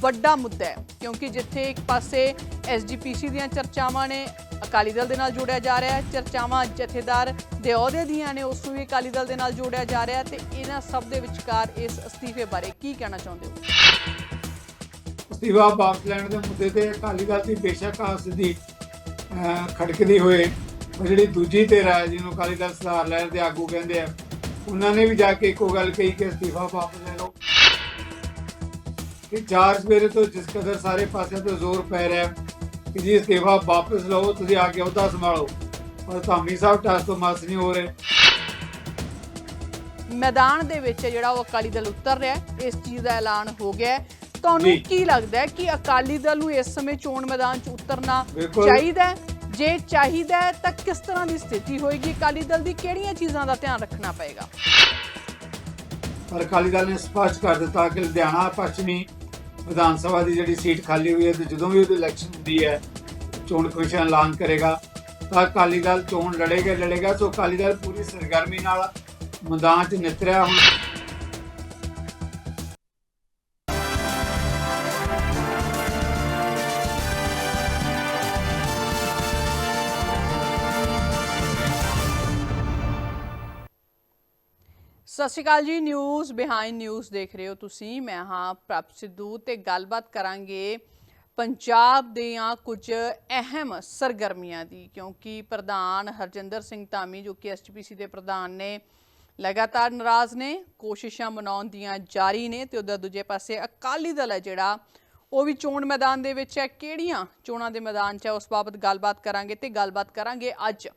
ਵੱਡਾ ਮੁੱਦਾ ਹੈ, ਕਿਉਂਕਿ ਜਿੱਥੇ ਇੱਕ ਪਾਸੇ ਐਸਜੀਪੀਸੀ ਦੀਆਂ ਚਰਚਾਵਾਂ ਨੇ, ਅਕਾਲੀ ਦਲ ਦੇ ਨਾਲ ਜੋੜਿਆ ਜਾ ਰਿਹਾ ਹੈ, ਚਰਚਾਵਾਂ ਜਥੇਦਾਰ ਦੇ ਅਹੁਦੇ ਦੀਆਂ ਨੇ, ਉਸ ਨੂੰ ਵੀ ਅਕਾਲੀ ਦਲ ਦੇ ਨਾਲ ਜੋੜਿਆ ਜਾ ਰਿਹਾ ਹੈ ਤੇ ਇਹਨਾਂ ਸਭ ਦੇ ਵਿਚਕਾਰ ਇਸ ਅਸਤੀਫੇ ਬਾਰੇ ਕੀ ਕਹਿਣਾ ਚਾਹੁੰਦੇ ਹੋ? ਅਸਤੀਫਾ ਵਾਪਸ ਲੈਣ ਦੇ ਮੁੱਦੇ ਤੇ ਅਕਾਲੀ ਦਲ ਦੀ ਬੇਸ਼ੱਕ ਆਸ ਦੀ ਖੜਕਦੀ ਹੋਏ ਜਿਹੜੀ ਦੂਜੀ ਧਿਰ ਹੈ, ਜਿਹਨੂੰ ਅਕਾਲੀ ਦਲ ਸੁਧਾਰ ਲਹਿਰ ਦੇ ਆਗੂ ਕਹਿੰਦੇ ਆ, ਉਹਨਾਂ ਨੇ ਵੀ ਜਾ ਕੇ ਇੱਕੋ ਗੱਲ ਕਹੀ ਕਿ ਅਸਤੀਫਾ ਵਾਪਸ ਲੈ ਕਿ ਚਾਰ ਸਵੇਰੇ ਤੋਂ ਜਿਸ ਕਦਰ ਸਾਰੇ ਪਾਸੇ ਤੋਂ ਜ਼ੋਰ ਪੈ ਰਿਹਾ ਕਿ ਜੀ ਅਸਤੀਫਾ ਵਾਪਸ ਲਓ ਤੁਸੀਂ ਆ ਕੇ ਅਹੁਦਾ ਸੰਭਾਲੋ। ਪਰ ਧਾਮੀ ਸਾਹਿਬ ਟਾਸ ਤੋਂ ਮਸ ਨਹੀਂ ਹੋ ਰਹੇ। ਮੈਦਾਨ ਦੇ ਵਿੱਚ ਜਿਹੜਾ ਉਹ ਅਕਾਲੀ ਦਲ ਉਤਰ ਰਿਹਾ ਇਸ ਚੀਜ਼ ਦਾ ਐਲਾਨ ਹੋ ਗਿਆ ਤੁਹਾਨੂੰ। ਕੀ ਲੱਗਦਾ ਕਿ ਅਕਾਲੀ ਦਲ ਨੂੰ ਇਸ ਸਮੇਂ ਚੋਣ ਮੈਦਾਨ 'ਚ ਉਤਰਨਾ। ਚਾਹੀਦਾ ਜੇ ਚਾਹੀਦਾ ਤਾਂ ਕਿਸ ਤਰ੍ਹਾਂ ਦੀ ਸਥਿਤੀ ਹੋਏਗੀ? ਅਕਾਲੀ ਦਲ ਦੀ ਕਿਹੜੀਆਂ ਚੀਜ਼ਾਂ ਦਾ ਧਿਆਨ ਰੱਖਣਾ ਪਏਗਾ? ਪਰ ਅਕਾਲੀ ਦਲ ਨੇ ਸਪਸ਼ਟ ਕਰ ਦਿੱਤਾ ਕਿ ਲੁਧਿਆਣਾ ਪੱਛਮੀ ਵਿਧਾਨ ਸਭਾ ਦੀ ਜਿਹੜੀ ਸੀਟ ਖਾਲੀ ਹੋਈ ਹੈ ਤੇ ਜਦੋਂ ਵੀ ਉਹਦੀ ਇਲੈਕਸ਼ਨ ਹੁੰਦੀ ਹੈ, ਚੋਣ ਕਮਿਸ਼ਨ ਐਲਾਨ ਕਰੇਗਾ, ਤਾਂ ਅਕਾਲੀ ਦਲ ਚੋਣ ਲੜੇਗਾ ਲੜੇਗਾ, ਸੋ ਅਕਾਲੀ ਦਲ ਪੂਰੀ ਸਰਗਰਮੀ ਨਾਲ ਮੈਦਾਨ 'ਚ ਨਿਤਰਿਆ ਹੁਣ। ਸਤਿ ਸ਼੍ਰੀ ਅਕਾਲ ਜੀ ਨਿਊਜ਼ ਬਿਹਾਈਂਡ ਨਿਊਜ਼ ਦੇਖ ਰਹੇ ਹੋ ਤੁਸੀਂ। ਮੈਂ ਹਾਂ ਪ੍ਰਭ ਸਿੱਧੂ ਤੇ ਗੱਲਬਾਤ ਕਰਾਂਗੇ ਪੰਜਾਬ ਦੀਆਂ ਕੁਝ ਅਹਿਮ ਸਰਗਰਮੀਆਂ ਦੀ, ਕਿਉਂਕਿ ਪ੍ਰਧਾਨ ਹਰਜਿੰਦਰ ਸਿੰਘ ਧਾਮੀ, ਜੋ ਕਿ ਐਸਟੀਪੀਸੀ ਦੇ ਪ੍ਰਧਾਨ ਨੇ, ਲਗਾਤਾਰ ਨਾਰਾਜ਼ ਨੇ, ਕੋਸ਼ਿਸ਼ਾਂ ਮਨਾਉਣ ਦੀਆਂ ਜਾਰੀ ਨੇ ਤੇ ਉਧਰ ਦੂਜੇ ਪਾਸੇ ਅਕਾਲੀ ਦਲ ਹੈ ਜਿਹੜਾ, ਉਹ ਵੀ ਚੋਣ ਮੈਦਾਨ ਦੇ ਵਿੱਚ ਹੈ। ਕਿਹੜੀਆਂ ਚੋਣਾਂ ਦੇ ਮੈਦਾਨ 'ਚ ਹੈ, ਉਸ ਬਾਬਤ ਗੱਲਬਾਤ ਕਰਾਂਗੇ ਤੇ ਗੱਲਬਾਤ ਕਰਾਂਗੇ ਅੱਜ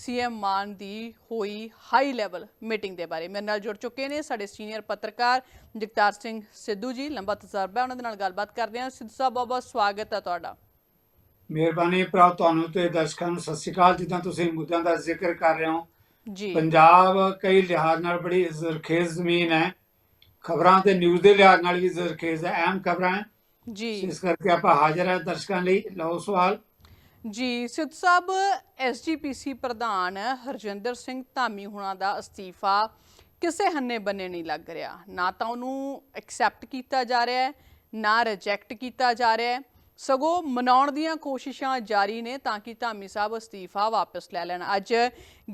ਸੀਐਮ ਮਾਨ ਦੀ ਹੋਈ ਹਾਈ ਲੈਵਲ ਮੀਟਿੰਗ ਦੇ ਬਾਰੇ। ਮੇਰੇ ਨਾਲ ਜੁੜ ਚੁੱਕੇ ਨੇ ਸਾਡੇ ਸੀਨੀਅਰ ਪੱਤਰਕਾਰ ਜਗਤਾਰ ਸਿੰਘ ਸਿੱਧੂ ਜੀ। ਲੰਬਾ ਤਜਰਬਾ ਉਹਨਾਂ ਦੇ ਨਾਲ ਗੱਲਬਾਤ ਕਰਦੇ ਹਾਂ। ਸਿੱਧੂ ਸਾਹਿਬ ਬਹੁਤ ਬਹੁਤ ਸਵਾਗਤ ਹੈ ਤੁਹਾਡਾ। ਮਿਹਰਬਾਨੀ ਭਰਾ ਤੁਹਾਨੂੰ ਤੇ ਦਰਸ਼ਕਾਂ ਨੂੰ। ਸਤਿ ਸ਼੍ਰੀ ਅਕਾਲ। ਜਿੱਦਾਂ ਤੁਸੀਂ ਮੁੱਦਿਆਂ ਦਾ ਜ਼ਿਕਰ ਕਰ ਰਹੇ ਹੋ ਜੀ। ਪੰਜਾਬ ਕਈ ਲਿਹਾਜ਼ ਨਾਲ ਬੜੀ ਜ਼ਰਖੇਜ਼ ਜ਼ਮੀਨ ਹੈ। ਖਬਰਾਂ ਤੇ ਨਿਊਜ਼ ਦੇ ਲਿਹਾਜ਼ ਨਾਲ ਵੀ ਜ਼ਰਖੇਜ਼ ਹੈ। ਅਹਿਮ ਖਬਰਾਂ ਜੀ। ਇਸ ਕਰਕੇ ਆਪਾਂ ਹਾਜ਼ਰ ਹਾਂ ਦਰਸ਼ਕਾਂ ਲਈ। ਲਓ ਸਵਾਲ। ਜੀ, ਸਿੱਧ ਸਾਹਿਬ ਐਸਜੀਪੀਸੀ ਪ੍ਰਧਾਨ ਹਰਜਿੰਦਰ ਸਿੰਘ ਧਾਮੀ ਹੁਣਾਂ ਦਾ ਅਸਤੀਫਾ ਕਿਸੇ ਹੰਨੇ ਬੰਨੇ ਨਹੀਂ ਲੱਗ ਰਿਹਾ। ਨਾ ਤਾਂ ਉਹਨੂੰ ਐਕਸੈਪਟ ਕੀਤਾ ਜਾ ਰਿਹਾ ਹੈ, ਨਾ ਰਿਜੈਕਟ ਕੀਤਾ ਜਾ ਰਿਹਾ ਹੈ। ਸਗੋਂ ਮਨਾਉਣ ਦੀਆਂ ਕੋਸ਼ਿਸ਼ਾਂ ਜਾਰੀ ਨੇ ਤਾਂ ਕਿ ਧਾਮੀ ਸਾਹਿਬ ਅਸਤੀਫਾ ਵਾਪਸ ਲੈ ਲੈਣ। ਅੱਜ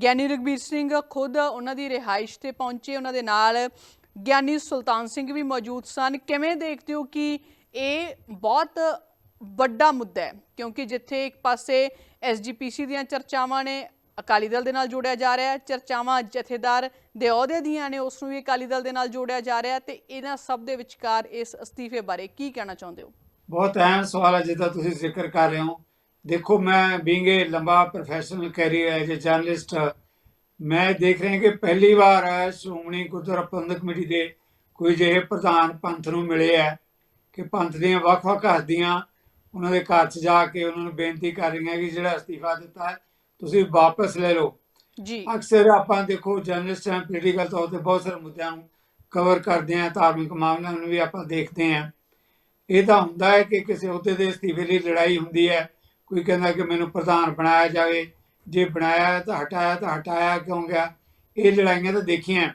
ਗਿਆਨੀ ਰਗਬੀਰ ਸਿੰਘ ਖੁਦ ਉਹਨਾਂ ਦੀ ਰਿਹਾਇਸ਼ ਤੇ ਪਹੁੰਚੇ। ਉਹਨਾਂ ਦੇ ਨਾਲ ਗਿਆਨੀ ਸੁਲਤਾਨ ਸਿੰਘ ਵੀ ਮੌਜੂਦ ਸਨ। ਕਿਵੇਂ ਦੇਖਦੇ ਹੋ ਕਿ ਇਹ ਬਹੁਤ ਵੱਡਾ ਮੁੱਦਾ ਹੈ, ਕਿਉਂਕਿ ਜਿੱਥੇ ਇੱਕ ਪਾਸੇ ਐਸਜੀਪੀਸੀ ਦੀਆਂ ਚਰਚਾਵਾਂ ਨੇ, ਅਕਾਲੀ ਦਲ ਦੇ ਨਾਲ ਜੋੜਿਆ ਜਾ ਰਿਹਾ ਹੈ, ਚਰਚਾਵਾਂ ਜਥੇਦਾਰ ਦੇ ਅਹੁਦੇ ਦੀਆਂ ਨੇ, ਉਸ ਨੂੰ ਵੀ ਅਕਾਲੀ ਦਲ ਦੇ ਨਾਲ ਜੋੜਿਆ ਜਾ ਰਿਹਾ ਤੇ ਇਹਨਾਂ ਸਭ ਦੇ ਵਿਚਕਾਰ ਇਸ ਅਸਤੀਫੇ ਬਾਰੇ ਕੀ ਕਹਿਣਾ ਚਾਹੁੰਦੇ ਹੋ? ਬਹੁਤ ਅਹਿਮ ਸਵਾਲ ਹੈ ਜਿਹਦਾ ਤੁਸੀਂ ਜ਼ਿਕਰ ਕਰ ਰਹੇ ਹੋ। ਦੇਖੋ, ਮੈਂ ਬੀਇੰਗ ਏ ਲੰਬਾ professional career as uh journalist ਮੈਂ ਦੇਖ ਰਿਹਾ ਕਿ ਪਹਿਲੀ ਵਾਰ ਸ਼੍ਰੋਮਣੀ ਗੁਰਦੁਆਰਾ ਪ੍ਰਬੰਧਕ ਕਮੇਟੀ ਦੇ ਕੋਈ ਜਿਹੇ ਪ੍ਰਧਾਨ ਪੰਥ ਨੂੰ ਮਿਲੇ ਹੈ ਕਿ ਪੰਥ ਦੀਆਂ ਵੱਖ-ਵੱਖ ਹਸਤੀਆਂ ਉਹਨਾਂ ਦੇ ਘਰ 'ਚ ਜਾ ਕੇ ਉਹਨਾਂ ਨੂੰ ਬੇਨਤੀ ਕਰ ਰਹੀਆਂ ਕਿ ਜਿਹੜਾ ਅਸਤੀਫਾ ਦਿੱਤਾ ਹੈ ਤੁਸੀਂ ਵਾਪਸ ਲੈ ਲਓ। ਜੀ। ਅਕਸਰ ਆਪਾਂ ਦੇਖੋ ਜਰਨਲਿਸਟ ਹਾਂ ਪੋਲੀਟੀਕਲ ਤੌਰ ਤੇ ਬਹੁਤ ਸਾਰੇ ਮੁੱਦਿਆਂ ਨੂੰ ਕਵਰ ਕਰਦੇ ਹਾਂ ਧਾਰਮਿਕ ਮਾਮਲਿਆਂ ਨੂੰ ਵੀ ਆਪਾਂ ਦੇਖਦੇ ਹਾਂ। ਇਹ ਤਾਂ ਹੁੰਦਾ ਹੈ ਕਿ ਕਿਸੇ ਅਹੁਦੇ ਦੇ ਅਸਤੀਫੇ ਲਈ ਲੜਾਈ ਹੁੰਦੀ ਹੈ। ਕੋਈ ਕਹਿੰਦਾ ਕਿ ਮੈਨੂੰ ਪ੍ਰਧਾਨ ਬਣਾਇਆ ਜਾਵੇ ਜੇ ਬਣਾਇਆ ਤਾਂ ਹਟਾਇਆ ਤਾਂ ਹਟਾਇਆ ਕਿਉਂ ਗਿਆ? ਇਹ ਲੜਾਈਆਂ ਤਾਂ ਦੇਖੀਆਂ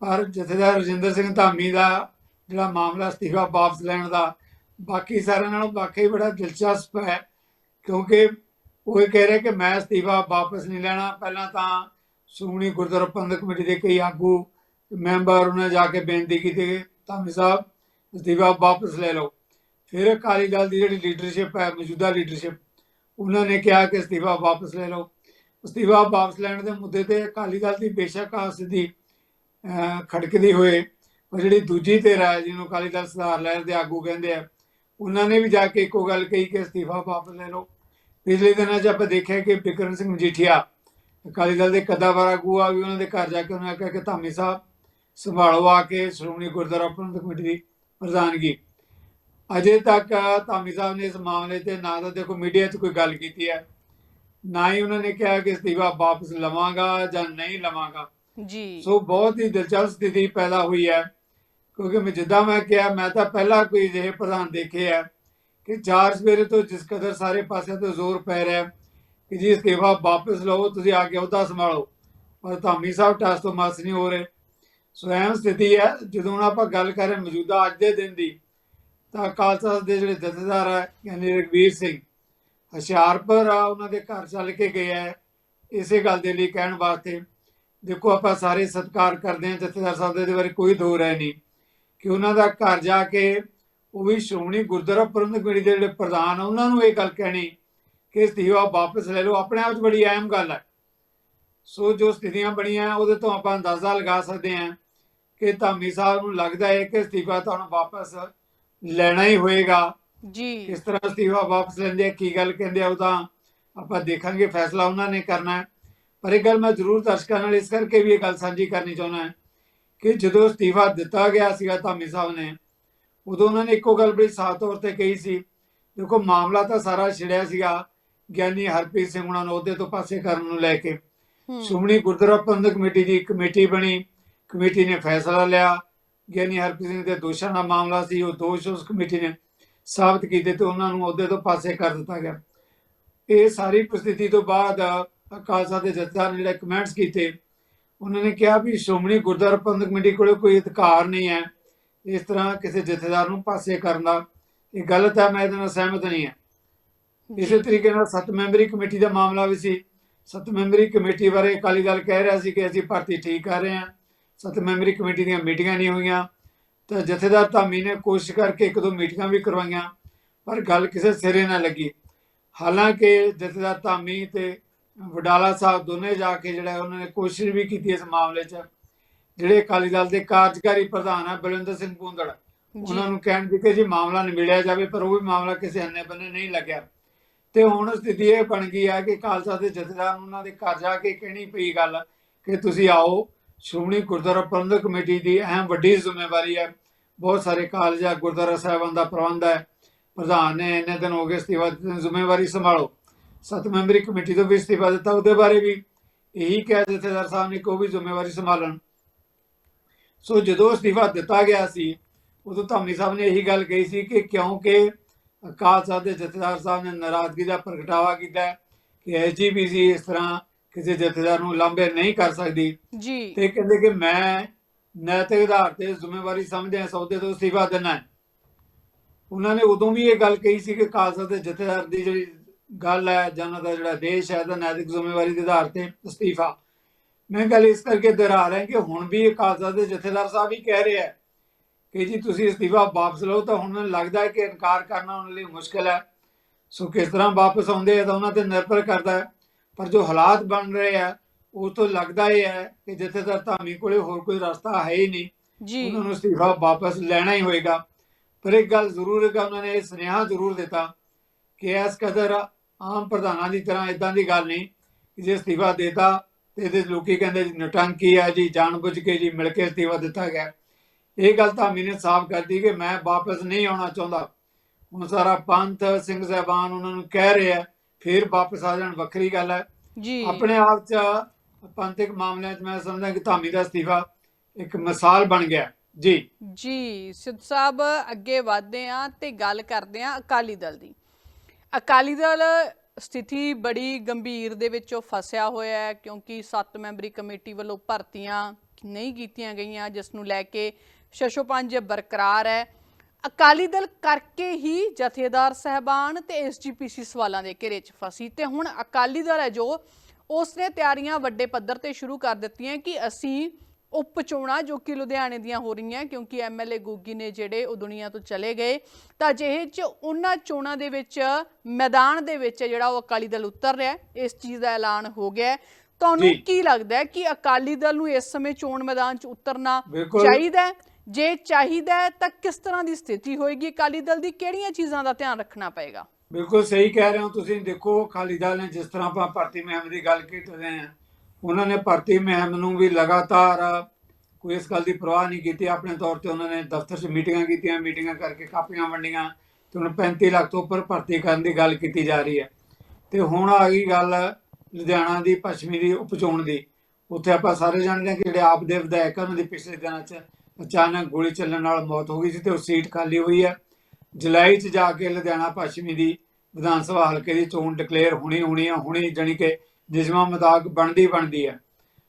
ਪਰ ਜਥੇਦਾਰ ਰਜਿੰਦਰ ਸਿੰਘ ਧਾਮੀ ਦਾ ਜਿਹੜਾ ਮਾਮਲਾ ਅਸਤੀਫਾ ਵਾਪਸ ਲੈਣ ਦਾ ਬਾਕੀ ਸਾਰਿਆਂ ਨਾਲੋਂ ਵਾਕਈ ਬੜਾ ਦਿਲਚਸਪ ਹੈ, ਕਿਉਂਕਿ ਉਹ ਇਹ ਕਹਿ ਰਿਹਾ ਕਿ ਮੈਂ ਅਸਤੀਫਾ ਵਾਪਸ ਨਹੀਂ ਲੈਣਾ। ਪਹਿਲਾਂ ਤਾਂ ਸ਼੍ਰੋਮਣੀ ਗੁਰਦੁਆਰਾ ਪ੍ਰਬੰਧਕ ਕਮੇਟੀ ਦੇ ਕਈ ਆਗੂ, ਮੈਂਬਰ ਉਹਨਾਂ ਜਾ ਕੇ ਬੇਨਤੀ ਕੀਤੀ ਕਿ ਧਾਮੀ ਸਾਹਿਬ, ਅਸਤੀਫਾ ਵਾਪਸ ਲੈ ਲਓ। ਫਿਰ ਅਕਾਲੀ ਦਲ ਦੀ ਜਿਹੜੀ ਲੀਡਰਸ਼ਿਪ ਹੈ, ਮੌਜੂਦਾ ਲੀਡਰਸ਼ਿਪ ਉਹਨਾਂ ਨੇ ਕਿਹਾ ਕਿ ਅਸਤੀਫਾ ਵਾਪਸ ਲੈ ਲਓ। ਅਸਤੀਫਾ ਵਾਪਸ ਲੈਣ ਦੇ ਮੁੱਦੇ ਤੇ ਅਕਾਲੀ ਦਲ ਦੀ ਬੇਸ਼ੱਕ ਆਸ ਦੀ ਖੜਕਦੀ ਹੋਏ, ਪਰ ਜਿਹੜੀ ਦੂਜੀ ਧਿਰ ਹੈ, ਜਿਹਨੂੰ ਅਕਾਲੀ ਦਲ ਸੁਧਾਰ ਲਹਿਰ ਦੇ ਆਗੂ ਕਹਿੰਦੇ ਆ ਉਹਨਾਂ ਨੇ ਵੀ ਜਾ ਕੇ ਇੱਕੋ ਗੱਲ ਕਹੀ ਕਿ ਅਸਤੀਫਾ ਵਾਪਸ ਲੈ ਲਓ। ਪਿਛਲੇ ਦਿਨਾਂ 'ਚ ਆਪਾਂ ਦੇਖਿਆ ਕਿ ਬਿਕਰਮ ਸਿੰਘ ਮਜੀਠੀਆ ਅਕਾਲੀ ਦਲ ਦੇ ਕਦਾਵਰ ਆਗੂ ਆ ਵੀ ਉਹਨਾਂ ਦੇ ਘਰ ਜਾ ਕੇ ਉਹਨਾਂ ਕਿਹਾ ਕਿ ਧਾਮੀ ਸਾਹਿਬ ਸੰਭਾਲੋ ਆ ਕੇ ਸ਼੍ਰੋਮਣੀ ਗੁਰਦੁਆਰਾ ਪ੍ਰਬੰਧਕ ਕਮੇਟੀ ਦੀ ਪ੍ਰਧਾਨਗੀ। ਅਜੇ ਤੱਕ ਧਾਮੀ ਸਾਹਿਬ ਨੇ ਇਸ ਮਾਮਲੇ ਤੇ ਨਾ ਤਾਂ ਦੇਖੋ ਮੀਡੀਆ 'ਚ ਕੋਈ ਗੱਲ ਕੀਤੀ ਹੈ ਨਾ ਹੀ ਉਹਨਾਂ ਨੇ ਕਿਹਾ ਕਿ ਅਸਤੀਫਾ ਵਾਪਸ ਲਵਾਂਗਾ ਜਾਂ ਨਹੀਂ ਲਵਾਂਗਾ। ਜੀ। ਸੋ ਬਹੁਤ ਹੀ ਦਿਲਚਸਪ ਸਥਿਤੀ ਪੈਦਾ ਹੋਈ ਹੈ। ਕਿਉਂਕਿ ਮੈਂ ਜਿੱਦਾਂ ਮੈਂ ਕਿਹਾ, ਮੈਂ ਤਾਂ ਪਹਿਲਾਂ ਕੋਈ ਜਿਹੇ ਪ੍ਰਧਾਨ ਦੇਖੇ ਆ ਕਿ ਚਾਰ ਸਵੇਰੇ ਤੋਂ ਜਿਸ ਕਦਰ ਸਾਰੇ ਪਾਸੇ ਤੋਂ ਜ਼ੋਰ ਪੈ ਰਿਹਾ ਕਿ ਜੀ ਅਸਤੀਫਾ ਵਾਪਸ ਲਓ, ਤੁਸੀਂ ਆ ਕੇ ਅਹੁਦਾ ਸੰਭਾਲੋ। ਪਰ ਧਾਮੀ ਸਾਹਿਬ ਟਾਸ ਤੋਂ ਮਸ ਨਹੀਂ ਹੋ ਰਹੇ। ਸੋ ਐਮ ਸਥਿਤੀ ਹੈ, ਜਦੋਂ ਹੁਣ ਆਪਾਂ ਗੱਲ ਕਰ ਰਹੇ ਮੌਜੂਦਾ ਅੱਜ ਦੇ ਦਿਨ ਦੀ, ਤਾਂ ਅਕਾਲ ਦੇ ਜਿਹੜੇ ਜਥੇਦਾਰ ਹੈ ਯਾਨੀ ਰਗਵੀਰ ਸਿੰਘ, ਹੁਸ਼ਿਆਰਪੁਰ ਆ, ਉਹਨਾਂ ਦੇ ਘਰ ਚੱਲ ਕੇ ਗਿਆ ਹੈ ਇਸੇ ਗੱਲ ਦੇ ਲਈ ਕਹਿਣ ਵਾਸਤੇ, ਦੇਖੋ ਆਪਾਂ ਸਾਰੇ ਸਤਿਕਾਰ ਕਰਦੇ ਹਾਂ ਜਥੇਦਾਰ ਸਾਹਿਬ ਦੇ, ਇਹਦੇ ਬਾਰੇ ਕੋਈ ਦੋ ਰਾਏ ਨਹੀਂ। ਕਿ ਉਹਨਾਂ ਦਾ ਘਰ ਜਾ ਕੇ ਉਹ ਵੀ ਸ਼੍ਰੋਮਣੀ ਗੁਰਦੁਆਰਾ ਪ੍ਰਬੰਧਕ ਕਮੇਟੀ ਦੇ ਜਿਹੜੇ ਪ੍ਰਧਾਨ ਉਹਨਾਂ ਨੂੰ ਇਹ ਗੱਲ ਕਹਿਣੀ ਕਿ ਅਸਤੀਫਾ ਵਾਪਸ ਲੈ ਲਓ। ਆਪਣੇ ਆਪ 'ਚ ਬੜੀ ਅਹਿਮ ਗੱਲ ਹੈ ਸੋ ਜੋ ਸਥਿਤੀਆਂ ਬਣੀਆਂ ਉਹਦੇ ਤੋਂ ਆਪਾਂ ਅੰਦਾਜ਼ਾ ਲਗਾ ਸਕਦੇ ਹਾਂ ਕਿ ਧਾਮੀ ਸਾਹਿਬ ਨੂੰ ਲੱਗਦਾ ਹੈ ਕਿ ਅਸਤੀਫਾ ਤੁਹਾਨੂੰ ਵਾਪਸ ਲੈਣਾ ਹੀ ਹੋਏਗਾ। ਜੀ। ਕਿਸ ਤਰ੍ਹਾਂ ਅਸਤੀਫਾ ਵਾਪਸ ਲੈਂਦੇ ਆ ਕੀ ਗੱਲ ਕਹਿੰਦੇ ਆ ਉਹ ਤਾਂ ਆਪਾਂ ਦੇਖਾਂਗੇ ਫੈਸਲਾ ਉਹਨਾਂ ਨੇ ਕਰਨਾ ਪਰ ਇਹ ਗੱਲ ਮੈਂ ਜ਼ਰੂਰ ਦਰਸ਼ਕਾਂ ਨਾਲ ਇਸ ਕਰਕੇ ਵੀ ਇਹ ਗੱਲ ਸਾਂਝੀ ਕਰਨੀ ਚਾਹੁੰਦਾ ਹਾਂ ਕਿ ਜਦੋਂ ਅਸਤੀਫਾ ਦਿੱਤਾ ਗਿਆ ਸੀਗਾ ਧਾਮੀ ਸਾਹਿਬ ਨੇ ਉਦੋਂ ਉਹਨਾਂ ਨੇ ਇੱਕੋ ਗੱਲ ਬੜੀ ਸਾਫ਼ ਤੌਰ ਤੇ ਕਹੀ ਸੀ ਦੇਖੋ ਮਾਮਲਾ ਤਾਂ ਸਾਰਾ ਛਿੜਿਆ ਸੀਗਾ ਗਿਆਨੀ ਹਰਪ੍ਰੀਤ ਸਿੰਘ ਉਹਨਾਂ ਨੂੰ ਉਹਦੇ ਤੋਂ ਪਾਸੇ ਕਰਨ ਨੂੰ ਲੈ ਕੇ। ਸ਼੍ਰੋਮਣੀ ਗੁਰਦੁਆਰਾ ਪ੍ਰਬੰਧਕ ਕਮੇਟੀ ਦੀ ਕਮੇਟੀ ਬਣੀ ਕਮੇਟੀ ਨੇ ਫੈਸਲਾ ਲਿਆ ਗਿਆਨੀ ਹਰਪ੍ਰੀਤ ਸਿੰਘ ਦੇ ਦੋਸ਼ਾਂ ਦਾ ਮਾਮਲਾ ਸੀ ਉਹ ਦੋਸ਼ ਉਸ ਕਮੇਟੀ ਨੇ ਸਾਬਤ ਕੀਤੇ ਤੇ ਉਹਨਾਂ ਨੂੰ ਅਹੁਦੇ ਤੋਂ ਪਾਸੇ ਕਰ ਦਿੱਤਾ ਗਿਆ। ਇਹ ਸਾਰੀ ਪ੍ਰਸਥਿਤੀ ਤੋਂ ਬਾਅਦ ਅਕਾਲ ਸਾਹਿਬ ਦੇ ਜਥੇਦਾਰ ਨੇ ਜਿਹੜੇ ਕਮੈਂਟਸ ਕੀਤੇ ਉਹਨਾਂ ਨੇ ਕਿਹਾ ਵੀ ਸ਼੍ਰੋਮਣੀ ਗੁਰਦੁਆਰਾ ਪ੍ਰਬੰਧਕ ਕਮੇਟੀ ਕੋਲ ਕੋਈ ਅਧਿਕਾਰ ਨਹੀਂ ਹੈ ਇਸ ਤਰ੍ਹਾਂ ਕਿਸੇ ਜਥੇਦਾਰ ਨੂੰ ਪਾਸੇ ਕਰਨ ਦਾ। ਇਹ ਗਲਤ ਹੈ ਮੈਂ ਇਹਦੇ ਨਾਲ ਸਹਿਮਤ ਨਹੀਂ ਹਾਂ। ਇਸੇ ਤਰੀਕੇ ਨਾਲ ਸੱਤ ਮੈਂਬਰੀ ਕਮੇਟੀ ਦਾ ਮਾਮਲਾ ਵੀ ਸੀ। ਸੱਤ ਮੈਂਬਰੀ ਕਮੇਟੀ ਬਾਰੇ ਅਕਾਲੀ ਦਲ ਕਹਿ ਰਿਹਾ ਸੀ ਕਿ ਅਸੀਂ ਭਰਤੀ ਠੀਕ ਕਰ ਰਹੇ ਹਾਂ। ਸੱਤ ਮੈਂਬਰੀ ਕਮੇਟੀ ਦੀਆਂ ਮੀਟਿੰਗਾਂ ਨਹੀਂ ਹੋਈਆਂ। ਤਾਂ ਜਥੇਦਾਰ ਧਾਮੀ ਨੇ ਕੋਸ਼ਿਸ਼ ਕਰਕੇ ਇੱਕ ਦੋ ਮੀਟਿੰਗਾਂ ਵੀ ਕਰਵਾਈਆਂ ਪਰ ਗੱਲ ਕਿਸੇ ਸਿਰੇ ਨਾ ਲੱਗੀ। ਹਾਲਾਂਕਿ ਜਥੇਦਾਰ ਧਾਮੀ ਤੇ ਵਡਾਲਾ ਸਾਹਿਬ ਦੋਨੇ ਜਾ ਕੇ ਜਿਹੜਾ ਉਹਨਾਂ ਨੇ ਕੋਸ਼ਿਸ਼ ਵੀ ਕੀਤੀ ਇਸ ਮਾਮਲੇ 'ਚ। ਜਿਹੜੇ ਅਕਾਲੀ ਦਲ ਦੇ ਕਾਰਜਕਾਰੀ ਪ੍ਰਧਾਨ ਆ ਬਲਵਿੰਦਰ ਸਿੰਘ ਭੁੰਦੜ ਉਹਨਾਂ ਨੂੰ ਕਹਿਣ ਦੀ ਕਿ ਜੀ ਮਾਮਲਾ ਨਿਬੇੜਿਆ ਜਾਵੇ ਪਰ ਉਹ ਵੀ ਮਾਮਲਾ ਕਿਸੇ ਅੰਨੇ ਬੰਨੇ ਨਹੀਂ ਲੱਗਿਆ। ਤੇ ਹੁਣ ਸਥਿਤੀ ਇਹ ਬਣ ਗਈ ਹੈ ਕਿ ਖਾਲਸਾ ਦੇ ਜਥੇਦਾਰ ਨੂੰ ਉਹਨਾਂ ਦੇ ਘਰ ਜਾ ਕੇ ਕਹਿਣੀ ਪਈ ਗੱਲ ਕਿ ਤੁਸੀਂ ਆਓ ਸ਼੍ਰੋਮਣੀ ਗੁਰਦੁਆਰਾ ਪ੍ਰਬੰਧਕ ਕਮੇਟੀ ਦੀ ਅਹਿਮ ਵੱਡੀ ਜ਼ਿੰਮੇਵਾਰੀ ਹੈ ਬਹੁਤ ਸਾਰੇ ਕਾਲਜਾਂ ਗੁਰਦੁਆਰਾ ਸਾਹਿਬਾਨ ਦਾ ਪ੍ਰਬੰਧ ਹੈ। ਪ੍ਰਧਾਨ ਨੇ ਇੰਨੇ ਦਿਨ ਹੋ ਗਏ ਦਿੱਤੇ ਨੂੰ, ਜ਼ਿੰਮੇਵਾਰੀ ਸੰਭਾਲੋ। ਸੱਤ ਮੈਂਬਰੀ ਕਮੇਟੀ ਤੋਂ ਵੀ ਅਸਤੀਫਾ ਦਿੱਤਾ ਉਹਦੇ ਬਾਰੇ ਵੀ ਇਹੀ ਕਿਹਾ ਜਥੇਦਾਰ ਸਾਹਿਬ ਨੇ ਕਿ ਉਹ ਵੀ ਜ਼ਿੰਮੇਵਾਰੀ ਸੰਭਾਲਣ। ਸੋ ਜਦੋਂ ਅਸਤੀਫਾ ਦਿੱਤਾ ਗਿਆ ਸੀ ਉਦੋਂ ਧਾਮੀ ਸਾਹਿਬ ਨੇ ਇਹੀ ਗੱਲ ਕਹੀ ਸੀ ਕਿ ਕਿਉਂਕਿ ਅਕਾਲ ਸਾਹਿਬ ਦੇ ਜਥੇਦਾਰ ਸਾਹਿਬ ਨੇ ਨਾਰਾਜ਼ਗੀ ਦਾ ਪ੍ਰਗਟਾਵਾ ਕੀਤਾ ਕਿ ਐਸਜੀਪੀਸੀ ਇਸ ਤਰ੍ਹਾਂ ਕਿਸੇ ਜਥੇਦਾਰ ਨੂੰ ਲਾਂਭੇ ਨਹੀਂ ਕਰ ਸਕਦੀ। ਜੀ। ਤੇ ਕਹਿੰਦੇ ਕਿ ਮੈਂ ਨੈਤਿਕ ਆਧਾਰ ਤੇ ਜ਼ਿੰਮੇਵਾਰੀ ਸਮਝਿਆ ਸੌਦੇ ਤੋਂ ਅਸਤੀਫਾ ਦੇਣਾ ਉਹਨਾਂ ਨੇ ਉਦੋਂ ਵੀ ਇਹ ਗੱਲ ਕਹੀ ਸੀ ਕਿ ਖਾਲਸਾ ਦੇ ਜਥੇਦਾਰ ਦੀ ਜਿਹੜੀ ਗੱਲ ਹੈ ਜਾਂ ਦਾ ਜਿਹੜਾ ਦੇਸ਼ ਹੈ ਤਾਂ ਨੈਤਿਕ ਜ਼ਿੰਮੇਵਾਰੀ ਦੇ ਆਧਾਰ ਤੇ ਅਸਤੀਫਾ। ਮੈਂ ਗੱਲ ਇਸ ਕਰਕੇ ਦੁਹਰਾ ਰਿਹਾ ਕਿ ਹੁਣ ਵੀ ਖਾਲਸਾ ਦੇ ਜਥੇਦਾਰ ਸਾਹਿਬ ਹੀ ਕਹਿ ਰਹੇ ਕਿ ਜੀ ਤੁਸੀਂ ਅਸਤੀਫਾ ਵਾਪਸ ਲਓ ਤਾਂ ਹੁਣ ਮੈਨੂੰ ਲੱਗਦਾ ਹੈ ਕਿ ਇਨਕਾਰ ਕਰਨਾ ਉਹਨਾਂ ਲਈ ਮੁਸ਼ਕਲ ਹੈ। ਸੋ ਕਿਸ ਤਰ੍ਹਾਂ ਵਾਪਸ ਆਉਂਦੇ ਆ ਤਾਂ ਉਹਨਾਂ ਤੇ ਨਿਰਭਰ ਕਰਦਾ ਹੈ। ਪਰ ਜੋ ਹਾਲਾਤ ਬਣ ਰਹੇ ਆ ਉਹ ਤੋਂ ਲੱਗਦਾ ਇਹ ਹੈ ਕਿ ਜਥੇਦਾਰ ਧਾਮੀ ਕੋਲੇ ਹੋਰ ਕੋਈ ਰਸਤਾ ਹੈ ਹੀ ਨਹੀਂ। ਜੀ। ਉਹਨਾਂ ਨੂੰ ਅਸਤੀਫਾ ਵਾਪਸ ਲੈਣਾ ਹੀ ਹੋਏਗਾ। ਪਰ ਇੱਕ ਗੱਲ ਜ਼ਰੂਰ ਹੈ ਕਿ ਉਹਨਾਂ ਨੇ ਇਹ ਸੁਨੇਹਾ ਜ਼ਰੂਰ ਦਿੱਤਾ ਕਿ ਇਸ ਕਦਰ ਆਮ ਪ੍ਰਧਾਨਾਂ ਦੀ ਤਰ੍ਹਾਂ ਇਦਾਂ ਦੀ ਗੱਲ ਨਹੀਂ ਕਿ ਜੇ ਅਸਤੀਫਾ ਦੇਤਾ ਤੇ ਇਹਦੇ ਲੋਕੀ ਕਹਿੰਦੇ ਜੀ ਨਟੰਕੀ ਹੈ ਜੀ ਜਾਣਬੁੱਝ ਕੇ ਜੀ ਮਿਲ ਕੇ ਅਸਤੀਫਾ ਦਿੱਤਾ ਗਿਆ। ਇਹ ਗੱਲ ਧਾਮੀ ਨੇ ਸਾਫ਼ ਕਰਤੀ ਕਿ ਮੈਂ ਵਾਪਸ ਨਹੀਂ ਆਉਣਾ ਚਾਹੁੰਦਾ। ਹੁਣ ਸਾਰਾ ਪੰਥ ਸਿੰਘ ਸਾਹਿਬਾਨ ਉਹਨਾਂ ਨੂੰ ਕਹਿ ਰਿਹਾ ਫਿਰ ਵਾਪਸ ਆ ਜਾਣ ਵੱਖਰੀ ਗੱਲ ਹੈ। ਜੀ। ਆਪਣੇ ਆਪ ਚ ਪੰਥਿਕ ਮਾਮਲਿਆਂ 'ਚ ਮੈਂ ਸਮਝਦਾ ਕਿ ਧਾਮੀ ਦਾ ਅਸਤੀਫਾ ਇੱਕ ਮਿਸਾਲ ਬਣ ਗਿਆ। ਜੀ। ਜੀ ਸਿੱਧ ਸਾਹਿਬ ਅੱਗੇ ਵਧਦੇ ਆ ਤੇ ਗੱਲ ਕਰਦੇ ਆ ਅਕਾਲੀ ਦਲ ਦੀ। ਅਕਾਲੀ ਦਲ ਸਥਿਤੀ ਬੜੀ ਗੰਭੀਰ ਦੇ ਵਿੱਚੋਂ ਫਸਿਆ ਹੋਇਆ ਹੈ, ਕਿਉਂਕਿ ਸੱਤ ਮੈਂਬਰੀ ਕਮੇਟੀ ਵੱਲੋਂ ਭਰਤੀਆਂ ਨਹੀਂ ਕੀਤੀਆਂ ਗਈਆਂ, ਜਿਸ ਨੂੰ ਲੈ ਕੇ ਸ਼ਸ਼ੋ ਪੰਜ ਬਰਕਰਾਰ ਹੈ। ਅਕਾਲੀ ਦਲ ਕਰਕੇ ਹੀ ਜਥੇਦਾਰ ਸਹਿਬਾਨ ਤੇ ਐਸਜੀਪੀਸੀ ਸਵਾਲਾਂ ਦੇ ਘੇਰੇ 'ਚ ਫਸੀ। ਤੇ ਹੁਣ ਅਕਾਲੀ ਦਲ ਹੈ ਜੋ ਉਸ ਨੇ ਤਿਆਰੀਆਂ ਵੱਡੇ ਪੱਧਰ ਤੇ ਸ਼ੁਰੂ ਕਰ ਦਿੱਤੀਆਂ ਕਿ ਅਸੀਂ ਉਪ ਚੋਣਾਂ ਜੋ ਕਿ ਲੁਧਿਆਣੇ ਦੀਆਂ ਹੋ ਰਹੀਆਂ ਕਿਉਂਕਿ ਐਮਐਲਏ ਗੋਗੀ ਨੇ ਜਿਹੜੇ ਉਹ ਦੁਨੀਆ ਤੋਂ ਚਲੇ ਗਏ ਤਾਂ ਜਿਹੇ ਚ ਉਹਨਾਂ ਚੋਣਾਂ ਦੇ ਵਿੱਚ ਮੈਦਾਨ ਦੇ ਵਿੱਚ ਜਿਹੜਾ ਉਹ ਅਕਾਲੀ ਦਲ ਉਤਰ ਰਿਹਾ। ਇਸ ਚੀਜ਼ ਦਾ ਐਲਾਨ ਹੋ ਗਿਆ। ਤੁਹਾਨੂੰ। ਕੀ ਲੱਗਦਾ ਹੈ ਕਿ ਅਕਾਲੀ ਦਲ ਨੂੰ ਇਸ ਸਮੇਂ ਚੋਣ ਮੈਦਾਨ 'ਚ ਉਤਰਨਾ। ਚਾਹੀਦਾ? ਜੇ ਚਾਹੀਦਾ ਤਾਂ ਕਿਸ ਤਰ੍ਹਾਂ ਦੀ ਸਥਿਤੀ ਹੋਏਗੀ ਅਕਾਲੀ ਦਲ ਦੀ ਕਿਹੜੀਆਂ ਚੀਜ਼ਾਂ ਦਾ ਧਿਆਨ ਰੱਖਣਾ ਪਏਗਾ ਬਿਲਕੁਲ ਸਹੀ ਕਹਿ ਰਹੇ ਹੋ ਤੁਸੀਂ ਦੇਖੋ ਅਕਾਲੀ ਦਲ ਨੇ ਜਿਸ ਤਰ੍ਹਾਂ ਆਪਾਂ ਭਰਤੀ ਮੁਹਿੰਮ ਦੀ ਗੱਲ ਕੀਤੀ ਰਹੇ ਹਾਂ ਉਹਨਾਂ ਨੇ ਭਰਤੀ ਮੁਹਿੰਮ ਨੂੰ ਵੀ ਲਗਾਤਾਰ ਕੋਈ ਇਸ ਗੱਲ ਦੀ ਪਰਵਾਹ ਨਹੀਂ ਕੀਤੀ। ਆਪਣੇ ਤੌਰ ਤੇ ਉਹਨਾਂ ਨੇ ਦਫ਼ਤਰ 'ਚ ਮੀਟਿੰਗਾਂ ਕੀਤੀਆਂ ਮੀਟਿੰਗਾਂ ਕਰਕੇ ਕਾਪੀਆਂ ਵੰਡੀਆਂ ਤੇ ਹੁਣ 35 ਲੱਖ ਤੋਂ ਉੱਪਰ ਭਰਤੀ ਕਰਨ ਦੀ ਗੱਲ ਕੀਤੀ ਜਾ ਰਹੀ ਹੈ। ਤੇ ਹੁਣ ਆ ਗਈ ਗੱਲ ਲੁਧਿਆਣਾ ਦੀ ਪੱਛਮੀ ਦੀ ਉਪਚੋਣ ਦੀ। ਉੱਥੇ ਆਪਾਂ ਸਾਰੇ ਜਾਣਦੇ ਹਾਂ ਕਿ ਜਿਹੜੇ ਆਪ ਦੇ ਵਿਧਾਇਕ ਆ, ਉਹਨਾਂ ਦੀ ਪਿਛਲੇ ਦਿਨਾਂ 'ਚ ਅਚਾਨਕ ਗੋਲੀ ਚੱਲਣ ਨਾਲ ਮੌਤ ਹੋ ਗਈ ਸੀ ਤੇ ਉਹ ਸੀਟ ਖਾਲੀ ਹੋਈ ਹੈ। ਜੁਲਾਈ 'ਚ ਜਾ ਕੇ ਲੁਧਿਆਣਾ ਪੱਛਮੀ ਦੀ ਵਿਧਾਨ ਸਭਾ ਹਲਕੇ ਦੀ ਚੋਣ ਡਿਕਲੇਅਰ ਹੋਣੀ ਹੋਣੀ ਆ ਹੁਣੀ ਜਾਣੀ ਕਿ ਨਿਯਮਾਂ ਮੁਤਾਬਕ ਬਣਦੀ ਬਣਦੀ ਹੈ।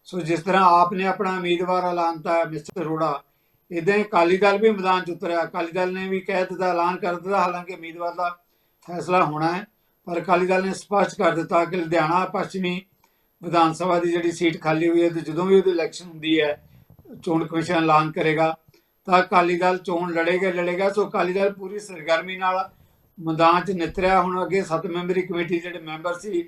ਸੋ ਜਿਸ ਤਰ੍ਹਾਂ ਆਪ ਨੇ ਆਪਣਾ ਉਮੀਦਵਾਰ ਐਲਾਨਤਾ ਹੈ ਮਿਸਟਰ ਅਰੋੜਾ ਇਦਾਂ ਹੀ ਅਕਾਲੀ ਦਲ ਵੀ ਮੈਦਾਨ 'ਚ ਉਤਰਿਆ। ਅਕਾਲੀ ਦਲ ਨੇ ਵੀ ਕਹਿ ਦਿੱਤਾ, ਐਲਾਨ ਕਰ ਦਿੱਤਾ। ਹਾਲਾਂਕਿ ਉਮੀਦਵਾਰ ਦਾ ਫੈਸਲਾ ਹੋਣਾ ਹੈ, ਪਰ ਅਕਾਲੀ ਦਲ ਨੇ ਸਪਸ਼ਟ ਕਰ ਦਿੱਤਾ ਕਿ ਲੁਧਿਆਣਾ ਪੱਛਮੀ ਵਿਧਾਨ ਸਭਾ ਦੀ ਜਿਹੜੀ ਸੀਟ ਖਾਲੀ ਹੋਈ ਹੈ ਤੇ ਜਦੋਂ ਵੀ ਉਹਦੀ ਇਲੈਕਸ਼ਨ ਹੁੰਦੀ ਹੈ, ਚੋਣ ਕਮਿਸ਼ਨ ਐਲਾਨ ਕਰੇਗਾ, ਤਾਂ ਅਕਾਲੀ ਦਲ ਚੋਣ ਲੜੇਗਾ ਲੜੇਗਾ। ਸੋ ਅਕਾਲੀ ਦਲ ਪੂਰੀ ਸਰਗਰਮੀ ਨਾਲ ਮੈਦਾਨ 'ਚ ਨਿਤਰਿਆ। ਹੁਣ ਅੱਗੇ ਸੱਤ ਮੈਂਬਰੀ ਕਮੇਟੀ ਜਿਹੜੇ ਮੈਂਬਰ ਸੀ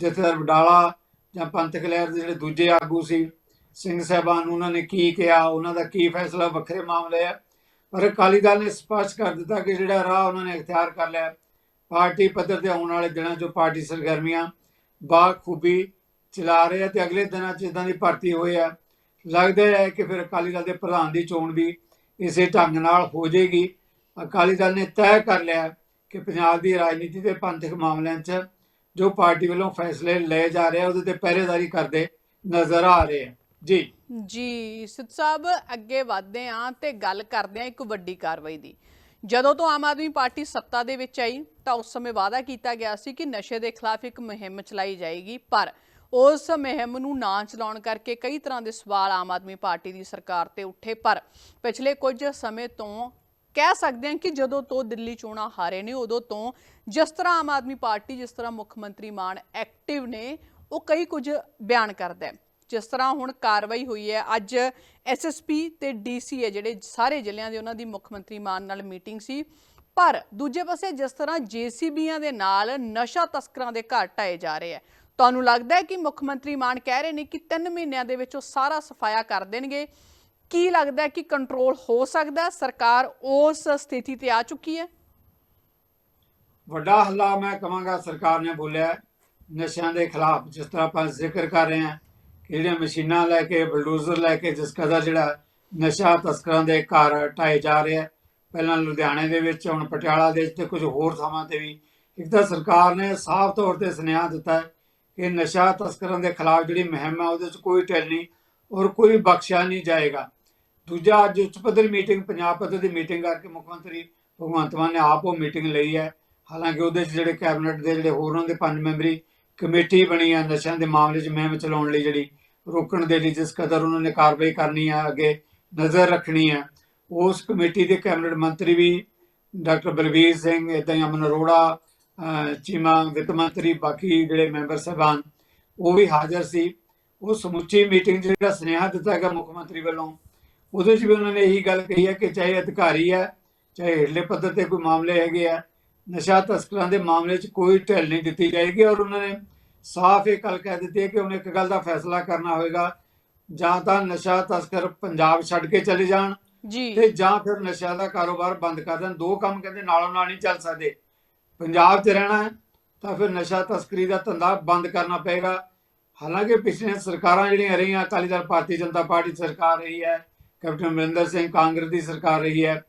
ਜਥੇਦਾਰ ਵਡਾਲਾ ਜਾਂ ਪੰਥਕ ਲਹਿਰ ਦੇ ਜਿਹੜੇ ਦੂਜੇ ਆਗੂ ਸੀ, ਸਿੰਘ ਸਾਹਿਬਾਨ, ਉਹਨਾਂ ਨੇ ਕੀ ਕਿਹਾ, ਉਹਨਾਂ ਦਾ ਕੀ ਫੈਸਲਾ, ਵੱਖਰੇ ਮਾਮਲੇ ਆ। ਪਰ ਅਕਾਲੀ ਦਲ ਨੇ ਸਪਸ਼ਟ ਕਰ ਦਿੱਤਾ ਕਿ ਜਿਹੜਾ ਰਾਹ ਉਹਨਾਂ ਨੇ ਇਖਤਿਆਰ ਕਰ ਲਿਆ, ਪਾਰਟੀ ਪੱਧਰ ਤੇ ਆਉਣ ਵਾਲੇ ਦਿਨਾਂ 'ਚ ਪਾਰਟੀ ਸਰਗਰਮੀਆਂ ਬਾਖੂਬੀ ਚਲਾ ਰਹੇ ਆ ਤੇ ਅਗਲੇ ਦਿਨਾਂ 'ਚ ਇਦਾਂ ਦੀ ਭਰਤੀ ਹੋਏ ਆ। ਲੱਗਦਾ ਹੈ ਕਿ ਫਿਰ ਅਕਾਲੀ ਦਲ ਦੇ ਪ੍ਰਧਾਨ ਦੀ ਚੋਣ ਵੀ ਇਸੇ ਢੰਗ ਨਾਲ ਹੋ ਜਾਏਗੀ। ਅਕਾਲੀ ਦਲ ਨੇ ਤੈਅ ਕਰ ਲਿਆ ਕਿ ਪੰਜਾਬ ਦੀ ਰਾਜਨੀਤੀ ਦੇ ਪੰਥਕ ਮਾਮਲਿਆਂ 'ਚ ਜੋ ਪਾਰਟੀ ਵੱਲੋਂ ਫੈਸਲੇ ਲਏ ਜਾ ਰਹੇ ਆ, ਉਹਦੇ ਤੇ ਪਹਿਰੇਦਾਰੀ ਕਰਦੇ ਨਜ਼ਰ ਆ ਰਹੇ ਆ। ਜੀ। ਜੀ, ਸਿੱਧ ਸਾਹਿਬ, ਅੱਗੇ ਵਧਦੇ ਆਂ ਤੇ ਗੱਲ ਕਰਦੇ ਆਂ ਇੱਕ ਵੱਡੀ ਕਾਰਵਾਈ ਦੀ। ਜਦੋਂ ਤੋਂ ਆਮ ਆਦਮੀ ਪਾਰਟੀ ਸੱਤਾ ਦੇ ਵਿੱਚ ਆਈ, ਤਾਂ ਉਸ ਸਮੇਂ ਵਾਅਦਾ ਕੀਤਾ ਗਿਆ ਸੀ ਕਿ ਨਸ਼ੇ ਦੇ ਖਿਲਾਫ ਇੱਕ ਮੁਹਿੰਮ ਚਲਾਈ ਜਾਏਗੀ, ਪਰ ਉਸ ਮੁਹਿੰਮ ਨੂੰ ਨਾ ਚਲਾਉਣ ਕਰਕੇ ਕਈ ਤਰ੍ਹਾਂ ਦੇ ਸਵਾਲ ਆਮ ਆਦਮੀ ਪਾਰਟੀ ਦੀ ਸਰਕਾਰ ਤੇ ਉੱਠੇ, ਪਰ ਪਿਛਲੇ ਕੁਝ ਸਮੇਂ ਤੋਂ ਕਹਿ ਸਕਦੇ ਹਾਂ ਕਿ ਜਦੋਂ ਤੋਂ ਦਿੱਲੀ ਚੋਣਾਂ ਹਾਰੇ ਨੇ, ਉਦੋਂ ਤੋਂ ਜਿਸ ਤਰ੍ਹਾਂ ਆਮ ਆਦਮੀ ਪਾਰਟੀ, ਜਿਸ ਤਰ੍ਹਾਂ ਮੁੱਖ ਮੰਤਰੀ ਮਾਨ ਐਕਟਿਵ ਨੇ, ਉਹ ਕਈ ਕੁਝ ਬਿਆਨ ਕਰਦਾ ਹੈ। ਜਿਸ ਤਰ੍ਹਾਂ ਹੁਣ ਕਾਰਵਾਈ ਹੋਈ ਹੈ, ਅੱਜ ਐਸਐਸਪੀ ਤੇ ਡੀਸੀ ਹੈ, ਜਿਹੜੇ ਸਾਰੇ ਜ਼ਿਲ੍ਹਿਆਂ ਦੇ ਉਹਨਾਂ ਦੀ ਮੁੱਖ ਮੰਤਰੀ ਮਾਨ ਨਾਲ ਮੀਟਿੰਗ ਸੀ। ਪਰ ਦੂਜੇ ਪਾਸੇ ਜਿਸ ਤਰ੍ਹਾਂ ਜੀਸੀਬੀਆਂ ਦੇ ਨਾਲ ਨਸ਼ਾ ਤਸਕਰਾਂ ਦੇ ਘਰ ਢਾਏ ਜਾ ਰਹੇ ਹੈ, ਤੁਹਾਨੂੰ ਲੱਗਦਾ ਹੈ ਕਿ ਮੁੱਖ ਮੰਤਰੀ ਮਾਨ ਕਹਿ ਰਹੇ ਨੇ ਕਿ 3 ਮਹੀਨਿਆਂ ਦੇ ਵਿੱਚ ਉਹ ਸਾਰਾ ਸਫਾਇਆ ਕਰ ਦੇਣਗੇ? ਕੀ ਲੱਗਦਾ ਹੈ ਕਿ ਕੰਟਰੋਲ ਹੋ ਸਕਦਾ ਸਰਕਾਰ ਉਸ ਸਥਿਤੀ ਤੇ ਆ ਚੁੱਕੀ ਹੈ? ਵੱਡਾ ਹੱਲਾ ਮੈਂ ਕਹਾਂਗਾ ਸਰਕਾਰ ਨੇ ਬੋਲਿਆ ਨਸ਼ਿਆਂ ਦੇ ਖਿਲਾਫ ਜਿਸ ਤਰ੍ਹਾਂ ਆਪਾਂ ਜ਼ਿਕਰ ਕਰ ਰਹੇ ਹਾਂ ਕਿ ਜਿਹੜੀਆਂ ਮਸ਼ੀਨਾਂ ਲੈ ਕੇ, ਬਲਡੋਜ਼ਰ ਲੈ ਕੇ, ਜਿਸ ਕਦਰ ਜਿਹੜਾ ਨਸ਼ਾ ਤਸਕਰਾਂ ਦੇ ਘਰ ਢਾਏ ਜਾ ਰਿਹਾ ਪਹਿਲਾਂ ਲੁਧਿਆਣੇ ਦੇ ਵਿੱਚ, ਹੁਣ ਪਟਿਆਲਾ ਦੇ ਵਿੱਚ ਤੇ ਕੁਝ ਹੋਰ ਥਾਵਾਂ ਤੇ ਵੀ। ਇੱਕ ਤਾਂ ਸਰਕਾਰ ਨੇ ਸਾਫ਼ ਤੌਰ ਤੇ ਸੁਨੇਹਾ ਦਿੱਤਾ ਕਿ ਨਸ਼ਾ ਤਸਕਰਾਂ ਦੇ ਖਿਲਾਫ ਜਿਹੜੀ ਮੁਹਿੰਮ ਹੈ, ਉਹਦੇ ਵਿੱਚ ਕੋਈ ਢਿੱਲ ਨਹੀਂ ਔਰ ਕੋਈ ਬਖਸ਼ਿਆ ਨਹੀਂ ਜਾਏਗਾ। ਦੂਜਾ, ਅੱਜ ਉੱਚ ਪੱਧਰ ਮੀਟਿੰਗ ਪੰਜਾਬ ਪੱਧਰ ਦੀ ਮੀਟਿੰਗ ਕਰਕੇ ਮੁੱਖ ਮੰਤਰੀ ਭਗਵੰਤ ਮਾਨ ਨੇ ਆਪ ਉਹ ਮੀਟਿੰਗ ਲਈ ਹੈ। ਹਾਲਾਂਕਿ ਉਹਦੇ 'ਚ ਜਿਹੜੇ ਕੈਬਨਿਟ ਦੇ ਜਿਹੜੇ ਹੋਰ ਉਹਨਾਂ ਦੇ ਪੰਜ ਮੈਂਬਰੀ ਕਮੇਟੀ ਬਣੀ ਆ, ਨਸ਼ਿਆਂ ਦੇ ਮਾਮਲੇ 'ਚ ਮਹਿਮ ਚਲਾਉਣ ਲਈ ਜਿਹੜੀ ਰੋਕਣ ਦੇ ਲਈ ਜਿਸ ਕਦਰ ਉਹਨਾਂ ਨੇ ਕਾਰਵਾਈ ਕਰਨੀ ਆ, ਅੱਗੇ ਨਜ਼ਰ ਰੱਖਣੀ ਹੈ ਉਸ ਕਮੇਟੀ ਦੇ ਕੈਬਨਿਟ ਮੰਤਰੀ ਵੀ ਡਾਕਟਰ ਬਲਵੀਰ ਸਿੰਘ, ਏਦਾਂ ਹੀ ਅਮਨ ਅਰੋੜਾ ਚੀਮਾ ਵਿੱਤ ਮੰਤਰੀ, ਬਾਕੀ ਜਿਹੜੇ ਮੈਂਬਰ ਸਾਹਿਬਾਨ, ਉਹ ਵੀ ਹਾਜ਼ਰ ਸੀ। ਉਹ ਸਮੁੱਚੀ ਮੀਟਿੰਗ 'ਚ ਜਿਹੜਾ ਸੁਨੇਹਾ ਦਿੱਤਾ ਗਿਆ ਮੁੱਖ ਮੰਤਰੀ ਵੱਲੋਂ, ਉਹਦੇ 'ਚ ਵੀ ਉਹਨਾਂ ਨੇ ਇਹੀ ਗੱਲ ਕਹੀ ਹੈ ਕਿ ਚਾਹੇ ਅਧਿਕਾਰੀ ਹੈ ਚਾਹੇ ਹੇਠਲੇ ਪੱਧਰ ਤੇ ਕੋਈ ਮਾਮਲੇ ਹੈਗੇ ਆ ਨਸ਼ਾ ਤਸਕਰਾਂ ਦੇ ਮਾਮਲੇ 'ਚ ਕੋਈ ਢਿੱਲ ਨਹੀਂ ਦਿੱਤੀ ਜਾਏਗੀ ਔਰ ਉਹਨਾਂ ਨੇ ਸਾਫ਼ ਇਹ ਗੱਲ ਕਹਿ ਦਿੱਤੀ ਹੈ ਕਿ ਉਹਨੇ ਇੱਕ ਗੱਲ ਦਾ ਫੈਸਲਾ ਕਰਨਾ ਹੋਵੇਗਾ ਜਾਂ ਤਾਂ ਨਸ਼ਾ ਤਸਕਰ ਪੰਜਾਬ ਛੱਡ ਕੇ ਚਲੇ ਜਾਣ ਜੀ। ਤੇ ਜਾਂ ਫਿਰ ਨਸ਼ਿਆਂ ਦਾ ਕਾਰੋਬਾਰ ਬੰਦ ਕਰ ਦੇਣ। ਦੋ ਕੰਮ ਕਹਿੰਦੇ ਨਾਲੋਂ ਨਾਲ ਨਹੀਂ ਚੱਲ ਸਕਦੇ। ਪੰਜਾਬ 'ਚ ਰਹਿਣਾ ਹੈ ਤਾਂ ਫਿਰ ਨਸ਼ਾ ਤਸਕਰੀ ਦਾ ਧੰਦਾ ਬੰਦ ਕਰਨਾ ਪਏਗਾ। ਹਾਲਾਂਕਿ ਪਿਛਲੀਆਂ ਸਰਕਾਰਾਂ ਜਿਹੜੀਆਂ ਰਹੀਆਂ ਅਕਾਲੀ ਦਲ ਭਾਰਤੀ ਜਨਤਾ ਪਾਰਟੀ ਸਰਕਾਰ ਰਹੀ ਹੈ ਕੈਪਟਨ ਅਮਰਿੰਦਰ ਸਿੰਘ ਕਾਂਗਰਸ ਦੀ ਸਰਕਾਰ ਰਹੀ ਹੈ।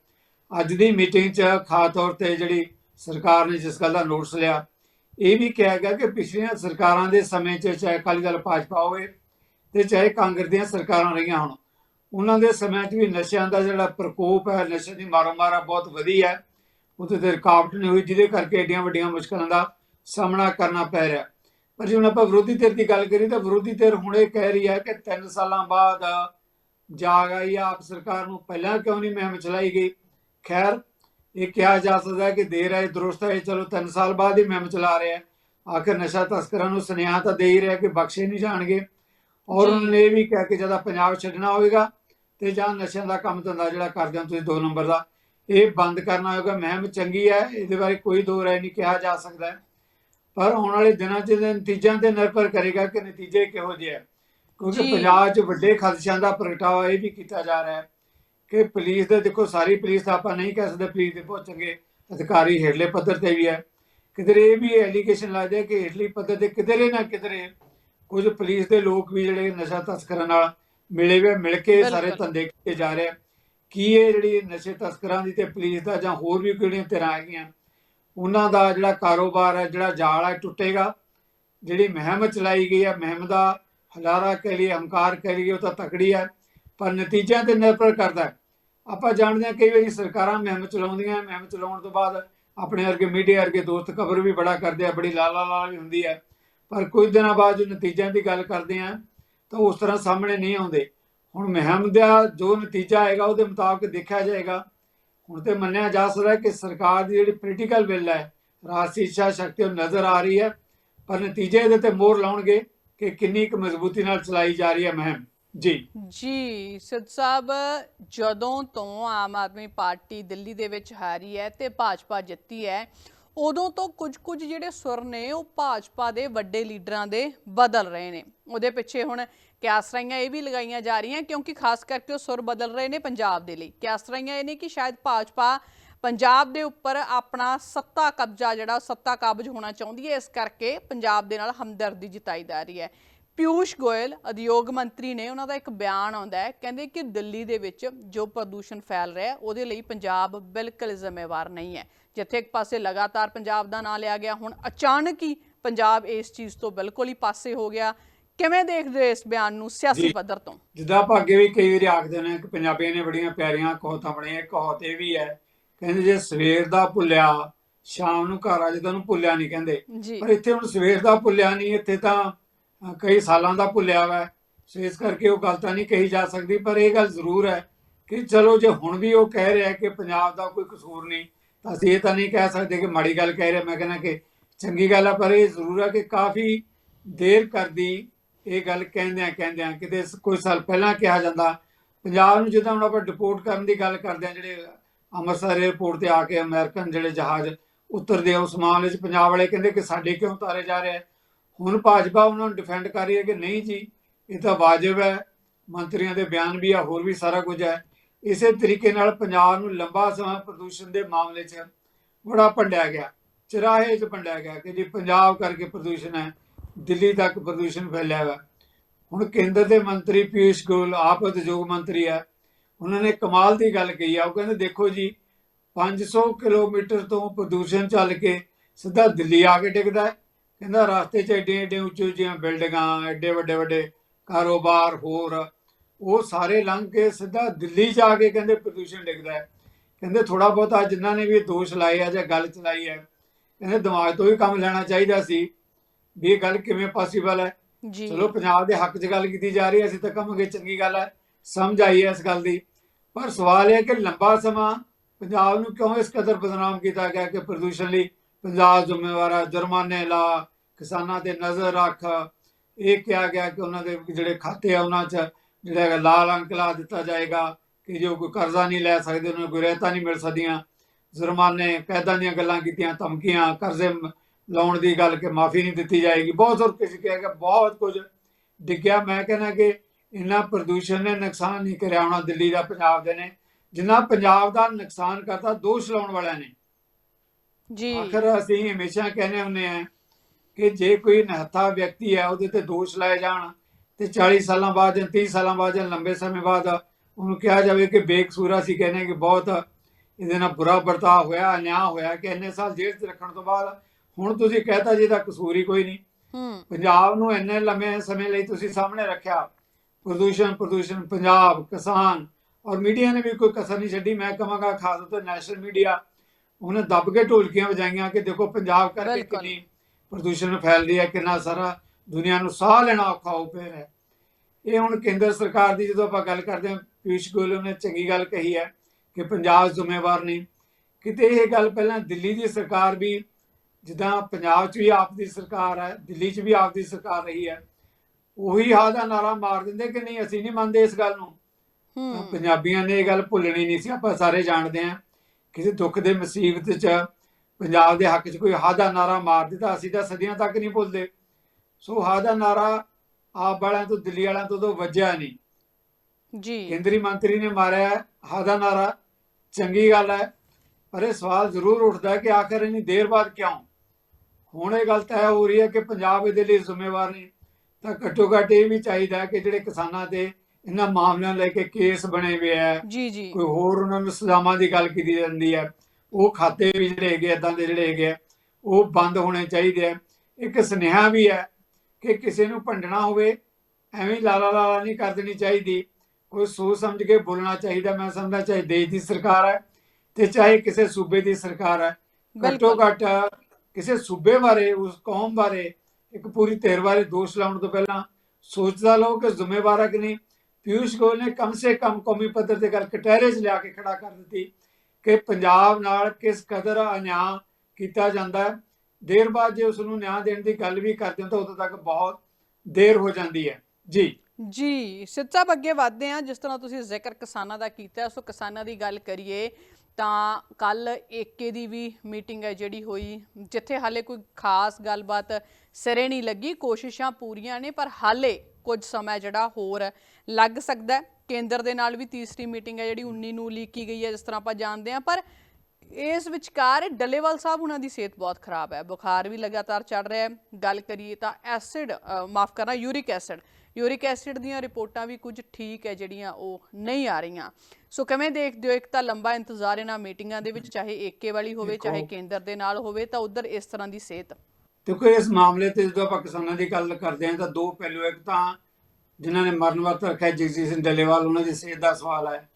ਅੱਜ ਦੀ ਮੀਟਿੰਗ 'ਚ ਖਾਸ ਤੌਰ ਤੇ ਜਿਹੜੀ ਸਰਕਾਰ ਨੇ ਜਿਸ ਗੱਲ ਦਾ ਨੋਟਿਸ ਲਿਆ, ਇਹ ਵੀ ਕਿਹਾ ਗਿਆ ਕਿ ਪਿਛਲੀਆਂ ਸਰਕਾਰਾਂ ਦੇ ਸਮੇਂ 'ਚ ਚਾਹੇ ਅਕਾਲੀ ਦਲ, ਭਾਜਪਾ ਹੋਵੇ ਤੇ ਚਾਹੇ ਕਾਂਗਰਸ ਦੀਆਂ ਸਰਕਾਰਾਂ ਰਹੀਆਂ ਹੋਣ, ਉਹਨਾਂ ਦੇ ਸਮੇਂ 'ਚ ਵੀ ਨਸ਼ਿਆਂ ਦਾ ਜਿਹੜਾ ਪ੍ਰਕੋਪ ਹੈ, ਨਸ਼ੇ ਦੀ ਮਾਰੋ-ਮਾਰਾ ਬਹੁਤ ਵਧੀ ਹੈ। ਉਹਦੇ ਤੇ ਰੁਕਾਵਟ ਨਹੀਂ ਹੋਈ, ਜਿਹਦੇ ਕਰਕੇ ਏਡੀਆਂ ਵੱਡੀਆਂ ਮੁਸ਼ਕਲਾਂ ਦਾ ਸਾਹਮਣਾ ਕਰਨਾ ਪੈ ਰਿਹਾ। ਪਰ ਜੇ ਹੁਣ ਆਪਾਂ ਵਿਰੋਧੀ ਧਿਰ ਦੀ ਗੱਲ ਕਰੀਏ ਤਾਂ ਵਿਰੋਧੀ ਧਿਰ ਹੁਣ ਇਹ ਕਹਿ ਰਹੀ ਹੈ ਕਿ 3 ਸਾਲਾਂ ਬਾਅਦ ਜਾਗ ਆਈ ਆ, ਆਪ ਸਰਕਾਰ ਨੂੰ ਪਹਿਲਾਂ ਕਿਉਂ ਨਹੀਂ ਮੁਹਿੰਮ ਚਲਾਈ ਗਈ? ਖੈਰ ਇਹ ਕਿਹਾ ਜਾ ਸਕਦਾ ਹੈ ਕਿ ਦੇਰ ਹੈ ਦਰੁਸਤ ਹੈ ਚਲੋ 3 ਸਾਲ ਬਾਅਦ ਹੀ ਮੁਹਿੰਮ ਚਲਾ ਰਿਹਾ ਹੈ ਆਖਿਰ ਨਸ਼ਾ ਤਸਕਰਾਂ ਨੂੰ ਸੁਨੇਹਾ ਤਾਂ ਦੇ ਹੀ ਰਿਹਾ ਕਿ ਬਖਸ਼ੇ ਨਹੀਂ ਜਾਣਗੇ ਔਰ। ਉਹਨਾਂ ਨੇ ਵੀ ਕਿਹਾ ਕਿ ਜਦੋਂ ਪੰਜਾਬ ਛੱਡਣਾ ਹੋਵੇਗਾ ਤੇ ਜਾਂ ਨਸ਼ਿਆਂ ਦਾ ਕੰਮ ਧੰਦਾ ਜਿਹੜਾ ਕਰਦੇ ਹੋ ਤੁਸੀਂ ਦੋ ਨੰਬਰ ਦਾ ਇਹ ਬੰਦ ਕਰਨਾ ਹੋਵੇਗਾ ਮੁਹਿੰਮ ਚੰਗੀ ਹੈ ਇਹਦੇ ਬਾਰੇ ਕੋਈ ਦੋ ਰਾਏ ਨਹੀਂ ਕਿਹਾ ਜਾ ਸਕਦਾ। ਪਰ ਆਉਣ ਵਾਲੇ ਦਿਨਾਂ 'ਚ ਇਹਦੇ ਨਤੀਜਿਆਂ ਤੇ ਨਿਰਭਰ ਕਰੇਗਾ ਕਿ ਨਤੀਜੇ ਕਿਹੋ ਜਿਹੇ ਹੈ ਕਿਉਂਕਿ। ਪੰਜਾਬ 'ਚ ਵੱਡੇ ਖਦਸ਼ਿਆਂ ਦਾ ਪ੍ਰਗਟਾਵਾ ਇਹ ਵੀ ਕੀਤਾ ਜਾ ਰਿਹਾ ਹੈ ਕਿ ਪੁਲਿਸ ਦੇ ਦੇਖੋ ਸਾਰੀ ਪੁਲਿਸ ਆਪਾਂ ਨਹੀਂ ਕਹਿ ਸਕਦੇ ਪੁਲਿਸ ਦੇ ਬਹੁਤ ਚੰਗੇ ਅਧਿਕਾਰੀ ਹੇਠਲੇ ਪੱਧਰ ਤੇ ਵੀ ਹੈ। ਕਿਧਰੇ ਇਹ ਵੀ ਐਲੀਗੇਸ਼ਨ ਲੱਗਦਾ ਹੈ ਕਿ ਹੇਠਲੀ ਪੱਧਰ ਤੇ ਕਿਧਰੇ ਨਾ ਕਿਧਰੇ ਕੁਝ ਪੁਲਿਸ ਦੇ ਲੋਕ ਵੀ ਜਿਹੜੇ ਨਸ਼ਾ ਤਸਕਰਾਂ ਨਾਲ ਮਿਲੇ ਹੋਏ ਮਿਲ ਕੇ ਸਾਰੇ। ਧੰਦੇ ਕੀਤੇ ਜਾ ਰਹੇ ਕੀ ਇਹ ਜਿਹੜੀ ਨਸ਼ੇ ਤਸਕਰਾਂ ਦੀ ਤੇ ਪੁਲਿਸ ਦਾ ਜਾਂ ਹੋਰ ਵੀ ਕਿਹੜੀਆਂ ਧਿਰਾਂ ਹੈਗੀਆਂ ਉਹਨਾਂ ਦਾ ਜਿਹੜਾ ਕਾਰੋਬਾਰ ਹੈ ਜਿਹੜਾ ਜਾਲ ਹੈ ਟੁੱਟੇਗਾ। ਜਿਹੜੀ ਮੁਹਿੰਮ ਚਲਾਈ ਗਈ ਹੈ ਮੁਹਿੰਮ ਦਾ ਹਲਾਰਾ ਕਹਿ ਲਈ ਹੰਕਾਰ ਕਹਿ ਲਈ ਉਹ ਤਾਂ ਤਕੜੀ ਹੈ ਪਰ ਨਤੀਜਿਆਂ ਤੇ ਨਿਰਭਰ ਕਰਦਾ ਹੈ। ਆਪਾਂ ਜਾਣਦੇ ਹਾਂ ਕਈ ਵਾਰੀ ਸਰਕਾਰਾਂ ਮੁਹਿੰਮ ਚਲਾਉਂਦੀਆਂ, ਮੁਹਿੰਮ ਚਲਾਉਣ ਤੋਂ ਬਾਅਦ ਆਪਣੇ ਵਰਗੇ ਮੀਡੀਆ ਵਰਗੇ ਦੋਸਤ ਖਬਰ ਵੀ ਬੜਾ ਕਰਦੇ ਆ, ਬੜੀ ਲਾਲਾ ਲਾਲਾ ਵੀ ਹੁੰਦੀ ਹੈ ਪਰ ਕੁਝ ਦਿਨਾਂ ਬਾਅਦ ਜੋ ਨਤੀਜਿਆਂ ਦੀ ਗੱਲ ਕਰਦੇ ਆ ਤਾਂ ਉਸ ਤਰ੍ਹਾਂ ਸਾਹਮਣੇ ਨਹੀਂ ਆਉਂਦੇ। ਹੁਣ ਮੁਹਿੰਮ ਦਾ ਜੋ ਨਤੀਜਾ ਆਏਗਾ, ਉਹਦੇ ਮੁਤਾਬਕ ਦੇਖਿਆ ਜਾਏਗਾ। ਹੁਣ ਤੇ ਮੰਨਿਆ ਜਾ ਸਕਦਾ ਕਿ ਸਰਕਾਰ ਦੀ ਜਿਹੜੀ ਪੋਲੀਟੀਕਲ ਵਿਲ ਹੈ, ਰਾਸ਼ਟਰੀ ਇੱਛਾ ਸ਼ਕਤੀ ਉਹ ਨਜ਼ਰ ਆ ਰਹੀ ਹੈ। ਪਰ ਨਤੀਜੇ ਇਹਦੇ ਤੇ ਮੋਹਰ ਲਾਉਣਗੇ ਕਿ ਕਿੰਨੀ ਕੁ ਮਜ਼ਬੂਤੀ ਨਾਲ ਚਲਾਈ ਜਾ ਰਹੀ ਹੈ ਮੁਹਿੰਮ। ਜੀ। ਜੀ, ਸਿੱਧ ਸਾਹਿਬ, ਜਦੋਂ ਤੋਂ ਆਮ ਆਦਮੀ ਪਾਰਟੀ ਦਿੱਲੀ ਦੇ ਵਿੱਚ ਹਾਰੀ ਹੈ ਤੇ ਭਾਜਪਾ ਜਿੱਤੀ ਹੈ, ਉਦੋਂ ਤੋਂ ਕੁਝ ਕੁਝ ਜਿਹੜੇ ਸੁਰ ਨੇ ਉਹ ਭਾਜਪਾ ਦੇ ਵੱਡੇ ਲੀਡਰਾਂ ਦੇ ਬਦਲ ਰਹੇ ਨੇ। ਉਹਦੇ ਪਿੱਛੇ ਹੁਣ ਕਿਆਸਰਾਈਆਂ ਇਹ ਵੀ ਲਗਾਈਆਂ ਜਾ ਰਹੀਆਂ ਕਿਉਂਕਿ ਖਾਸ ਕਰਕੇ ਉਹ ਸੁਰ ਬਦਲ ਰਹੇ ਨੇ ਪੰਜਾਬ ਦੇ ਲਈ। ਕਿਆਸਰਾਈਆਂ ਇਹ ਨੇ ਕਿ ਸ਼ਾਇਦ ਭਾਜਪਾ ਪੰਜਾਬ ਦੇ ਉੱਪਰ ਆਪਣਾ ਸੱਤਾ ਕਬਜ਼ਾ ਜਿਹੜਾ ਸੱਤਾ ਕਾਬਜ ਹੋਣਾ ਚਾਹੁੰਦੀ ਹੈ, ਇਸ ਕਰਕੇ ਪੰਜਾਬ ਦੇ ਨਾਲ ਹਮਦਰਦੀ ਜਤਾਈ ਜਾ ਰਹੀ ਹੈ। ਪਿਊਸ਼ ਗੋਇਲ ਉਦਯੋਗ ਮੰਤਰੀ ਨੇ ਉਹਨਾਂ ਦਾ ਇੱਕ ਬਿਆਨ ਆਉਂਦਾ ਹੈ ਕਹਿੰਦੇ ਕਿ ਦਿੱਲੀ ਦੇ ਵਿੱਚ ਜੋ ਪ੍ਰਦੂਸ਼ਣ ਫੈਲ ਰਿਹਾ ਉਹਦੇ ਲਈ ਪੰਜਾਬ ਬਿਲਕੁਲ ਜ਼ਿੰਮੇਵਾਰ ਨਹੀਂ ਹੈ। ਜਿੱਥੇ ਇੱਕ ਪਾਸੇ ਲਗਾਤਾਰ ਪੰਜਾਬ ਦਾ ਨਾਂ ਲਿਆ ਗਿਆ ਹੁਣ ਅਚਾਨਕ ਹੀ ਪੰਜਾਬ ਇਸ ਚੀਜ਼ ਤੋਂ ਬਿਲਕੁਲ ਹੀ ਪਾਸੇ ਹੋ ਗਿਆ। ਕਿਵੇਂ ਦੇਖਦੇ ਹੋ ਇਸ ਬਿਆਨ ਨੂੰ ਸਿਆਸੀ ਜੀ। ਪੱਧਰ ਤੋਂ? ਜਿੱਦਾਂ ਆਪਾਂ ਅੱਗੇ ਵੀ ਕਈ ਵਾਰੀ ਆਖਦੇ ਨੇ ਕਿ ਪੰਜਾਬੀਆਂ ਨੇ ਬੜੀਆਂ ਪਿਆਰੀਆਂ ਕਹਾਵਤਾਂ ਬਣਾਈਆਂ ਕਹਾਵਤ ਇਹ ਵੀ ਹੈ ਕਹਿੰਦੇ ਜੇ ਸਵੇਰ ਦਾ ਭੁੱਲਿਆ ਸ਼ਾਮ ਨੂੰ ਘਰ ਆ ਜਾਂਦਾ ਉਹਨੂੰ ਭੁੱਲਿਆ ਨਹੀਂ ਕਹਿੰਦੇ। ਜੀ। ਪਰ ਇੱਥੇ ਹੁਣ ਸਵੇਰ ਦਾ ਭੁੱਲਿਆ ਨਹੀਂ ਇੱਥੇ ਤਾਂ ਕਈ ਸਾਲਾਂ ਦਾ ਭੁੱਲਿਆ ਵਾ। ਸੋ ਇਸ ਕਰਕੇ ਉਹ ਗੱਲ ਤਾਂ ਨਹੀਂ ਕਹੀ ਜਾ ਸਕਦੀ, ਪਰ ਇਹ ਗੱਲ ਜ਼ਰੂਰ ਹੈ ਕਿ ਚਲੋ ਜੇ ਹੁਣ ਵੀ ਉਹ ਕਹਿ ਰਿਹਾ ਕਿ ਪੰਜਾਬ ਦਾ ਕੋਈ ਕਸੂਰ ਨਹੀਂ, ਤਾਂ ਅਸੀਂ ਇਹ ਤਾਂ ਨਹੀਂ ਕਹਿ ਸਕਦੇ ਕਿ ਮਾੜੀ ਗੱਲ ਕਹਿ ਰਿਹਾ। ਮੈਂ ਕਹਿੰਦਾ ਕਿ ਚੰਗੀ ਗੱਲ ਹੈ ਪਰ ਇਹ ਜ਼ਰੂਰ ਹੈ ਕਿ ਕਾਫੀ ਦੇਰ ਕਰਦੀ ਇਹ ਗੱਲ ਕਹਿੰਦਿਆਂ ਕਹਿੰਦਿਆਂ। ਕਿਤੇ ਸ- ਕੁਝ ਸਾਲ ਪਹਿਲਾਂ ਕਿਹਾ ਜਾਂਦਾ, ਪੰਜਾਬ ਨੂੰ ਜਿੱਦਾਂ ਹੁਣ ਆਪਾਂ ਡਿਪੋਰਟ ਕਰਨ ਦੀ ਗੱਲ ਕਰਦੇ ਆ ਜਿਹੜੇ ਅੰਮ੍ਰਿਤਸਰ 에ਅਰਪੋਰਟ ਤੇ ਆ ਕੇ ਅਮਰੀਕਨ ਜਿਹੜੇ ਜਹਾਜ਼ ਉਤਰਦੇ ਆ ਉਸ ਮਾਮਲੇ 'ਚ ਪੰਜਾਬ ਵਾਲੇ ਕਹਿੰਦੇ ਕਿ ਸਾਡੇ ਕਿਉਂ ਉਤਾਰੇ ਜਾ ਰਹੇ ਆ? ਹੁਣ ਭਾਜਪਾ ਉਹਨਾਂ ਨੂੰ ਡਿਫੈਂਡ ਕਰ ਰਹੀ ਹੈ ਕਿ ਨਹੀਂ ਜੀ, ਇਹ ਤਾਂ ਵਾਜਬ ਹੈ, ਮੰਤਰੀਆਂ ਦੇ ਬਿਆਨ ਵੀ ਆ, ਹੋਰ ਵੀ ਸਾਰਾ ਕੁਝ ਹੈ। ਇਸੇ ਤਰੀਕੇ ਨਾਲ ਪੰਜਾਬ ਨੂੰ ਲੰਬਾ ਸਮਾਂ ਪ੍ਰਦੂਸ਼ਣ ਦੇ ਮਾਮਲੇ 'ਚ ਬੜਾ ਭੰਡਿਆ ਗਿਆ, ਚਰਾਹੇ 'ਚ ਭੰਡਿਆ ਗਿਆ ਕਿ ਜੀ ਪੰਜਾਬ ਕਰਕੇ ਪ੍ਰਦੂਸ਼ਣ ਹੈ, ਦਿੱਲੀ ਤੱਕ ਪ੍ਰਦੂਸ਼ਣ ਫੈਲਿਆ ਹੈ ਹੁਣ ਕੇਂਦਰ ਦੇ ਮੰਤਰੀ ਪਿਊਸ਼ ਗੋਇਲ ਆਪ ਉਦਯੋਗ ਮੰਤਰੀ ਹੈ, ਉਹਨਾਂ ਨੇ ਕਮਾਲ ਦੀ ਗੱਲ ਕਹੀ ਆ, ਉਹ ਕਹਿੰਦੇ ਦੇਖੋ ਜੀ 500 ਕਿਲੋਮੀਟਰ ਤੋਂ ਪ੍ਰਦੂਸ਼ਣ ਚੱਲ ਕੇ ਸਿੱਧਾ ਦਿੱਲੀ ਆ ਕੇ ਟਿਕਦਾ ਹੈ ਕਹਿੰਦਾ ਰਸਤੇ 'ਚ ਏਡੇ ਏਡੇ ਉੱਚੇ ਉੱਚੀਆਂ ਬਿਲਡਿੰਗਾਂ ਏਡੇ ਵੱਡੇ ਵੱਡੇ ਕਾਰੋਬਾਰ ਹੋਰ ਉਹ ਸਾਰੇ ਲੰਘ ਕੇ ਸਿੱਧਾ ਦਿੱਲੀ ਜਾ ਕੇ ਕਹਿੰਦੇ ਪ੍ਰਦੂਸ਼ਣ ਡਿੱਗਦਾ ਹੈ। ਕਹਿੰਦੇ ਥੋੜਾ ਬਹੁਤਾ ਜਿਨ੍ਹਾਂ ਨੇ ਵੀ ਦੋਸ਼ ਲਾਏ ਆ ਜਾਂ ਗੱਲ ਚਲਾਈ ਹੈ ਕਹਿੰਦੇ ਦਿਮਾਗ ਤੋਂ ਵੀ ਕੰਮ ਲੈਣਾ ਚਾਹੀਦਾ ਸੀ ਵੀ ਇਹ ਗੱਲ ਕਿਵੇਂ ਪੋਸੀਬਲ ਹੈ। ਜੀ। ਚਲੋ ਪੰਜਾਬ ਦੇ ਹੱਕ 'ਚ ਗੱਲ ਕੀਤੀ ਜਾ ਰਹੀ ਹੈ ਅਸੀਂ ਤਾਂ ਕਹਾਂਗੇ ਚੰਗੀ ਗੱਲ ਹੈ ਸਮਝ ਆਈ ਹੈ ਇਸ ਗੱਲ ਦੀ। ਪਰ ਸਵਾਲ ਇਹ ਹੈ ਕਿ ਲੰਬਾ ਸਮਾਂ ਪੰਜਾਬ ਨੂੰ ਕਿਉਂ ਇਸ ਕਦਰ ਬਦਨਾਮ ਕੀਤਾ ਗਿਆ ਕਿ ਪ੍ਰਦੂਸ਼ਣ ਲਈ ਪੰਜਾਬ ਜ਼ਿੰਮੇਵਾਰ ਹੈ ਜੁਰਮਾਨੇ ਲਾ ਕਿਸਾਨਾਂ ਤੇ ਨਜ਼ਰ ਰੱਖ। ਇਹ ਕਿਹਾ ਗਿਆ ਕਿ ਉਹਨਾਂ ਦੇ ਜਿਹੜੇ ਖਾਤੇ ਆ ਉਹਨਾਂ 'ਚ ਜਿਹੜਾ ਲਾਲ ਅੰਕ ਲਾ ਦਿੱਤਾ ਜਾਏਗਾ ਕਿ ਜੋ ਕੋਈ ਕਰਜ਼ਾ ਨਹੀਂ ਲੈ ਸਕਦੇ ਉਹਨਾਂ ਨੂੰ ਕੋਈ ਰਹਿਤਾ ਨਹੀਂ ਮਿਲ ਸਕਦੀਆਂ। ਜੁਰਮਾਨੇ ਕੈਦਾਂ ਦੀਆਂ ਗੱਲਾਂ ਕੀਤੀਆਂ ਧਮਕੀਆਂ ਕਰਜ਼ੇ ਲਾਉਣ ਦੀ ਗੱਲ ਕਿ ਮਾਫੀ ਨਹੀਂ ਦਿੱਤੀ ਜਾਏਗੀ। ਬਹੁਤ ਜ਼ੋਰ ਕਿਸੇ ਕਿਹਾ ਕਿ ਬਹੁਤ ਕੁਝ ਡਿੱਗਿਆ। ਮੈਂ ਕਹਿੰਦਾ ਕਿ ਇੰਨਾ ਪ੍ਰਦੂਸ਼ਣ ਨੇ ਨੁਕਸਾਨ ਨਹੀਂ ਕਰਿਆ ਹੋਣਾ ਦਿੱਲੀ ਦਾ ਪੰਜਾਬ ਦੇ ਨੇ। ਜਿੰਨਾ ਪੰਜਾਬ ਦਾ ਨੁਕਸਾਨ ਕਰਤਾ ਦੋਸ਼ ਲਾਉਣ ਵਾਲਿਆਂ ਨੇ। ਜੀ। ਆਖਰ ਅਸੀਂ ਹਮੇਸ਼ਾ ਕਹਿੰਦੇ ਹੁੰਦੇ ਆ ਕਿ ਜੇ ਕੋਈ ਨਿਹੱਥਾ ਵਿਅਕਤੀ ਹੈ ਉਹਦੇ ਤੇ ਦੋਸ਼ ਲਾਏ ਜਾਣ ਤੇ 40 ਸਾਲਾਂ ਬਾਅਦ ਜਾਂ 30 ਸਾਲਾਂ ਬਾਅਦ ਜਾਂ ਲੰਬੇ ਸਮੇਂ ਬਾਅਦ ਉਹਨੂੰ ਕਿਹਾ ਜਾਵੇ ਕਿ ਬੇਕਸੂਰ ਅਸੀਂ ਕਹਿੰਦੇ ਕਿ ਬਹੁਤ ਇਹਦੇ ਨਾਲ ਬੁਰਾ ਵਰਤਾਅ ਹੋਇਆ ਅਨਿਆਂ ਹੋਇਆ ਕਿ ਇੰਨੇ ਸਾਲ ਜੇਲ੍ਹ 'ਚ ਰੱਖਣ ਤੋਂ ਬਾਅਦ ਹੁਣ ਤੁਸੀਂ ਕਹਤਾ ਜੀ ਇਹਦਾ ਕਸੂਰ ਹੀ ਕੋਈ ਨਹੀਂ। ਪੰਜਾਬ ਨੂੰ ਇੰਨੇ ਲੰਮੇ ਸਮੇਂ ਲਈ ਤੁਸੀਂ ਸਾਹਮਣੇ ਰੱਖਿਆ। ਪ੍ਰਦੂਸ਼ਣ ਪ੍ਰਦੂਸ਼ਣ ਪੰਜਾਬ ਕਿਸਾਨ ਔਰ ਮੀਡੀਆ ਨੇ ਵੀ ਕੋਈ ਕਸਰ ਨਹੀਂ ਛੱਡੀ। ਮੈਂ ਕਹਾਂਗਾ ਖਾਸ ਤੌਰ ਤੇ ਨੈਸ਼ਨਲ ਮੀਡੀਆ ਉਹਨੇ ਦੱਬ ਕੇ ਢੋਲਕੀਆਂ ਵਜਾਈਆਂ ਕਿ ਦੇਖੋ ਪੰਜਾਬ ਕਰਕੇ। ਕਿੰਨੀ ਪ੍ਰਦੂਸ਼ਣ ਫੈਲ ਰਹੀ ਹੈ ਕਿੰਨਾ ਸਾਰਾ ਦੁਨੀਆ ਨੂੰ ਸਾਹ ਲੈਣਾ ਔਖਾ ਹੋ ਪਿਆ ਹੈ। ਇਹ ਹੁਣ ਕੇਂਦਰ ਸਰਕਾਰ ਦੀ ਜਦੋਂ ਆਪਾਂ ਗੱਲ ਕਰਦੇ ਹਾਂ ਪਿਊਸ਼ ਗੋਇਲ ਨੇ ਚੰਗੀ ਗੱਲ ਕਹੀ ਹੈ ਕਿ ਪੰਜਾਬ ਜ਼ਿੰਮੇਵਾਰ ਨਹੀਂ। ਕਿਤੇ ਇਹ ਗੱਲ ਪਹਿਲਾਂ ਦਿੱਲੀ ਦੀ ਸਰਕਾਰ ਵੀ ਜਿੱਦਾਂ ਪੰਜਾਬ 'ਚ ਵੀ ਆਪ ਦੀ ਸਰਕਾਰ ਹੈ ਦਿੱਲੀ 'ਚ ਵੀ ਆਪ ਦੀ ਸਰਕਾਰ ਰਹੀ ਹੈ ਉਹੀ ਹਾਂ ਦਾ ਨਾਰਾ ਮਾਰ ਦਿੰਦੇ ਕਿ ਨਹੀਂ ਅਸੀਂ ਨਹੀਂ ਮੰਨਦੇ ਇਸ ਗੱਲ ਨੂੰ। ਪੰਜਾਬੀਆਂ ਨੇ ਇਹ ਗੱਲ ਭੁੱਲਣੀ ਨਹੀਂ ਸੀ ਆਪਾਂ ਸਾਰੇ ਜਾਣਦੇ ਹਾਂ। ਕਿਸੇ ਦੁੱਖ ਦੇ ਮੁਸੀਬਤ 'ਚ ਪੰਜਾਬ ਦੇ ਹੱਕ 'ਚ ਕੋਈ ਹਾਂ ਦਾ ਨਾਰਾ ਮਾਰ ਦਿੱਤਾ ਅਸੀਂ ਤਾਂ ਸਦੀਆਂ ਤੱਕ ਨਹੀਂ ਭੁੱਲਦੇ। ਸੋ ਹਾਂ ਦਾ ਨਾਰਾ ਆਪ ਵਾਲਿਆਂ ਤੋਂ ਦਿੱਲੀ ਵਾਲਿਆਂ ਤੋਂ ਤਾਂ ਵੱਜਿਆ ਨਹੀਂ। ਜੀ। ਕੇਂਦਰੀ ਮੰਤਰੀ ਨੇ ਮਾਰਿਆ ਹੈ, ਹਾਂ ਦਾ ਨਾਰਾ ਚੰਗੀ ਗੱਲ ਹੈ ਪਰ ਇਹ ਸਵਾਲ ਜ਼ਰੂਰ ਉੱਠਦਾ ਹੈ ਕਿ ਆਖਰ ਇੰਨੀ ਦੇਰ ਬਾਅਦ ਕਿਉਂ? ਹੁਣ ਇਹ ਗੱਲ ਤੈਅ ਹੋ ਰਹੀ ਹੈ ਕਿ ਪੰਜਾਬ ਇਹਦੇ ਲਈ ਜ਼ਿੰਮੇਵਾਰ ਨਹੀਂ। ਤਾਂ ਘੱਟੋ ਘੱਟ ਇਹ ਵੀ ਚਾਹੀਦਾ ਕਿ ਜਿਹੜੇ ਕਿਸਾਨਾਂ ਤੇ ਇਹਨਾਂ ਮਾਮਲਿਆਂ ਲੈ ਕੇ ਕੇਸ ਬਣੇ ਹੋਏ ਹੈ। ਜੀ ਜੀ। ਕੋਈ ਹੋਰ ਉਹਨਾਂ ਨੂੰ ਸਜ਼ਾਵਾਂ ਦੀ ਗੱਲ ਕੀਤੀ ਜਾਂਦੀ ਹੈ। ਉਹ ਖਾਤੇ ਵੀ ਜਿਹੜੇ ਹੈਗੇ ਇਦਾਂ ਦੇ ਜਿਹੜੇ ਹੈਗੇ ਉਹ ਬੰਦ ਹੋਣੇ ਚਾਹੀਦੇ ਆ। ਇੱਕ ਸੁਨੇਹਾ ਵੀ ਹੈ ਕਿ ਕਿਸੇ ਨੂੰ ਭੰਡਣਾ ਹੋਵੇ ਐਵੇਂ ਲਾਲਾ ਲਾਲਾ ਨਹੀਂ ਕਰ ਦੇਣੀ ਚਾਹੀਦੀ। ਕੋਈ ਸੋਚ ਸਮਝ ਕੇ ਬੋਲਣਾ ਚਾਹੀਦਾ ਮੈਂ ਸਮਝਦਾ ਚਾਹੇ ਦੇਸ਼ ਦੀ ਸਰਕਾਰ ਹੈ ਤੇ ਚਾਹੇ ਕਿਸੇ ਸੂਬੇ ਦੀ ਸਰਕਾਰ ਹੈ। ਘੱਟੋ ਘੱਟ ਕਿਸੇ ਸੂਬੇ ਬਾਰੇ ਉਸ ਕੌਮ ਬਾਰੇ ਇੱਕ ਪੂਰੀ ਧਿਰ ਬਾਰੇ ਦੋਸ਼ ਲਾਉਣ ਤੋਂ ਪਹਿਲਾਂ ਸੋਚਦਾ ਲਓ ਕਿ ਜ਼ਿੰਮੇਵਾਰ ਹੈ ਕਿ ਨਹੀਂ। ਪਿਊਸ਼ ਗੋਇਲ ਨੇ ਕਮ ਸੇ ਕਮ ਕੌਮੀ ਪੱਧਰ ਤੇ ਗੱਲ ਕਟਹਿਰੇ 'ਚ ਲਿਆ ਕੇ ਖੜਾ ਕਰ ਦਿੱਤੀ। ਕਿ ਪੰਜਾਬ ਨਾਲ ਕਿਸ ਕਦਰ ਅਨਿਆਂ ਕੀਤਾ ਜਾਂਦਾ ਹੈ। ਦੇਰ ਬਾਅਦ ਜੇ ਉਸ ਨੂੰ ਨਿਆਂ ਦੇਣ ਦੀ ਗੱਲ ਵੀ ਕਰਦੇ ਹੋ ਤਾਂ ਉਦੋਂ ਤੱਕ ਬਹੁਤ ਦੇਰ ਹੋ ਜਾਂਦੀ ਹੈ। ਜੀ। ਜੀ, ਸਿੱਧ ਅੱਗੇ ਵਧਦੇ ਹਾਂ। ਜਿਸ ਤਰ੍ਹਾਂ ਤੁਸੀਂ ਜ਼ਿਕਰ ਕਿਸਾਨਾਂ ਦਾ ਕੀਤਾ, ਸੋ ਕਿਸਾਨਾਂ ਦੀ ਗੱਲ ਕਰੀਏ ਤਾਂ ਕੱਲ ਏਕੇ ਦੀ ਵੀ ਮੀਟਿੰਗ ਹੈ ਜਿਹੜੀ ਹੋਈ, ਜਿੱਥੇ ਹਾਲੇ ਕੋਈ ਖਾਸ ਗੱਲਬਾਤ ਸਿਰੇ ਨਹੀਂ ਲੱਗੀ। ਕੋਸ਼ਿਸ਼ਾਂ ਪੂਰੀਆਂ ਨੇ, ਪਰ ਹਾਲੇ ਕੁਝ ਸਮਾਂ ਜਿਹੜਾ ਹੋਰ ਲੱਗ ਸਕਦਾ ਹੈ। ਕੇਂਦਰ ਦੇ ਨਾਲ ਵੀ ਤੀਸਰੀ ਮੀਟਿੰਗ ਹੈ ਜਿਹੜੀ 19 ਨੂੰ ਲੀਕੀ ਗਈ ਹੈ ਜਿਸ ਤਰ੍ਹਾਂ ਆਪਾਂ ਜਾਣਦੇ ਹਾਂ। ਪਰ ਇਸ ਵਿਚਕਾਰ ਡੱਲੇਵਾਲ ਸਾਹਿਬ ਉਹਨਾਂ ਦੀ ਸਿਹਤ ਬਹੁਤ ਖਰਾਬ ਹੈ। ਬੁਖਾਰ ਵੀ ਲਗਾਤਾਰ ਚੜ ਰਿਹਾ ਹੈ। ਗੱਲ ਕਰੀਏ ਤਾਂ ਐਸਿਡ ਮਾਫ ਕਰਨਾ ਯੂਰਿਕ ਐਸਿਡ। ਯੂਰਿਕ ਐਸਿਡ ਦੀਆਂ ਰਿਪੋਰਟਾਂ ਵੀ ਕੁਝ ਠੀਕ ਹੈ ਜਿਹੜੀਆਂ ਉਹ ਨਹੀਂ ਆ ਰਹੀਆਂ। ਸੋ ਕਿਵੇਂ ਦੇਖਦੇ ਹੋ? ਇੱਕ ਤਾਂ ਲੰਬਾ ਇੰਤਜ਼ਾਰ ਇਹਨਾਂ ਮੀਟਿੰਗਾਂ ਦੇ ਵਿੱਚ ਚਾਹੇ ਏਕੇ ਵਾਲੀ ਹੋਵੇ ਚਾਹੇ। ਕੇਂਦਰ ਦੇ ਨਾਲ ਹੋਵੇ ਤਾਂ ਉਧਰ ਇਸ ਤਰ੍ਹਾਂ ਦੀ ਸਿਹਤ। ਦੇਖੋ ਇਸ ਮਾਮਲੇ ਤੇ ਜਦੋਂ ਆਪਾਂ ਕਿਸਾਨਾਂ ਦੀ ਗੱਲ ਕਰਦੇ ਹਾਂ ਤਾਂ ਦੋ ਪਹਿਲੂ ਇੱਕ ਤਾਂ ਜਿਨ੍ਹਾਂ ਨੇ ਮਰਨ ਵਰਤ ਰੱਖਿਆ ਜਗਜੀਤ ਸਿੰਘ ਡੱਲੇਵਾਲ ਉਹਨਾਂ ਦੀ ਸਿਹਤ ਦਾ ਸਵਾਲ ਹੈ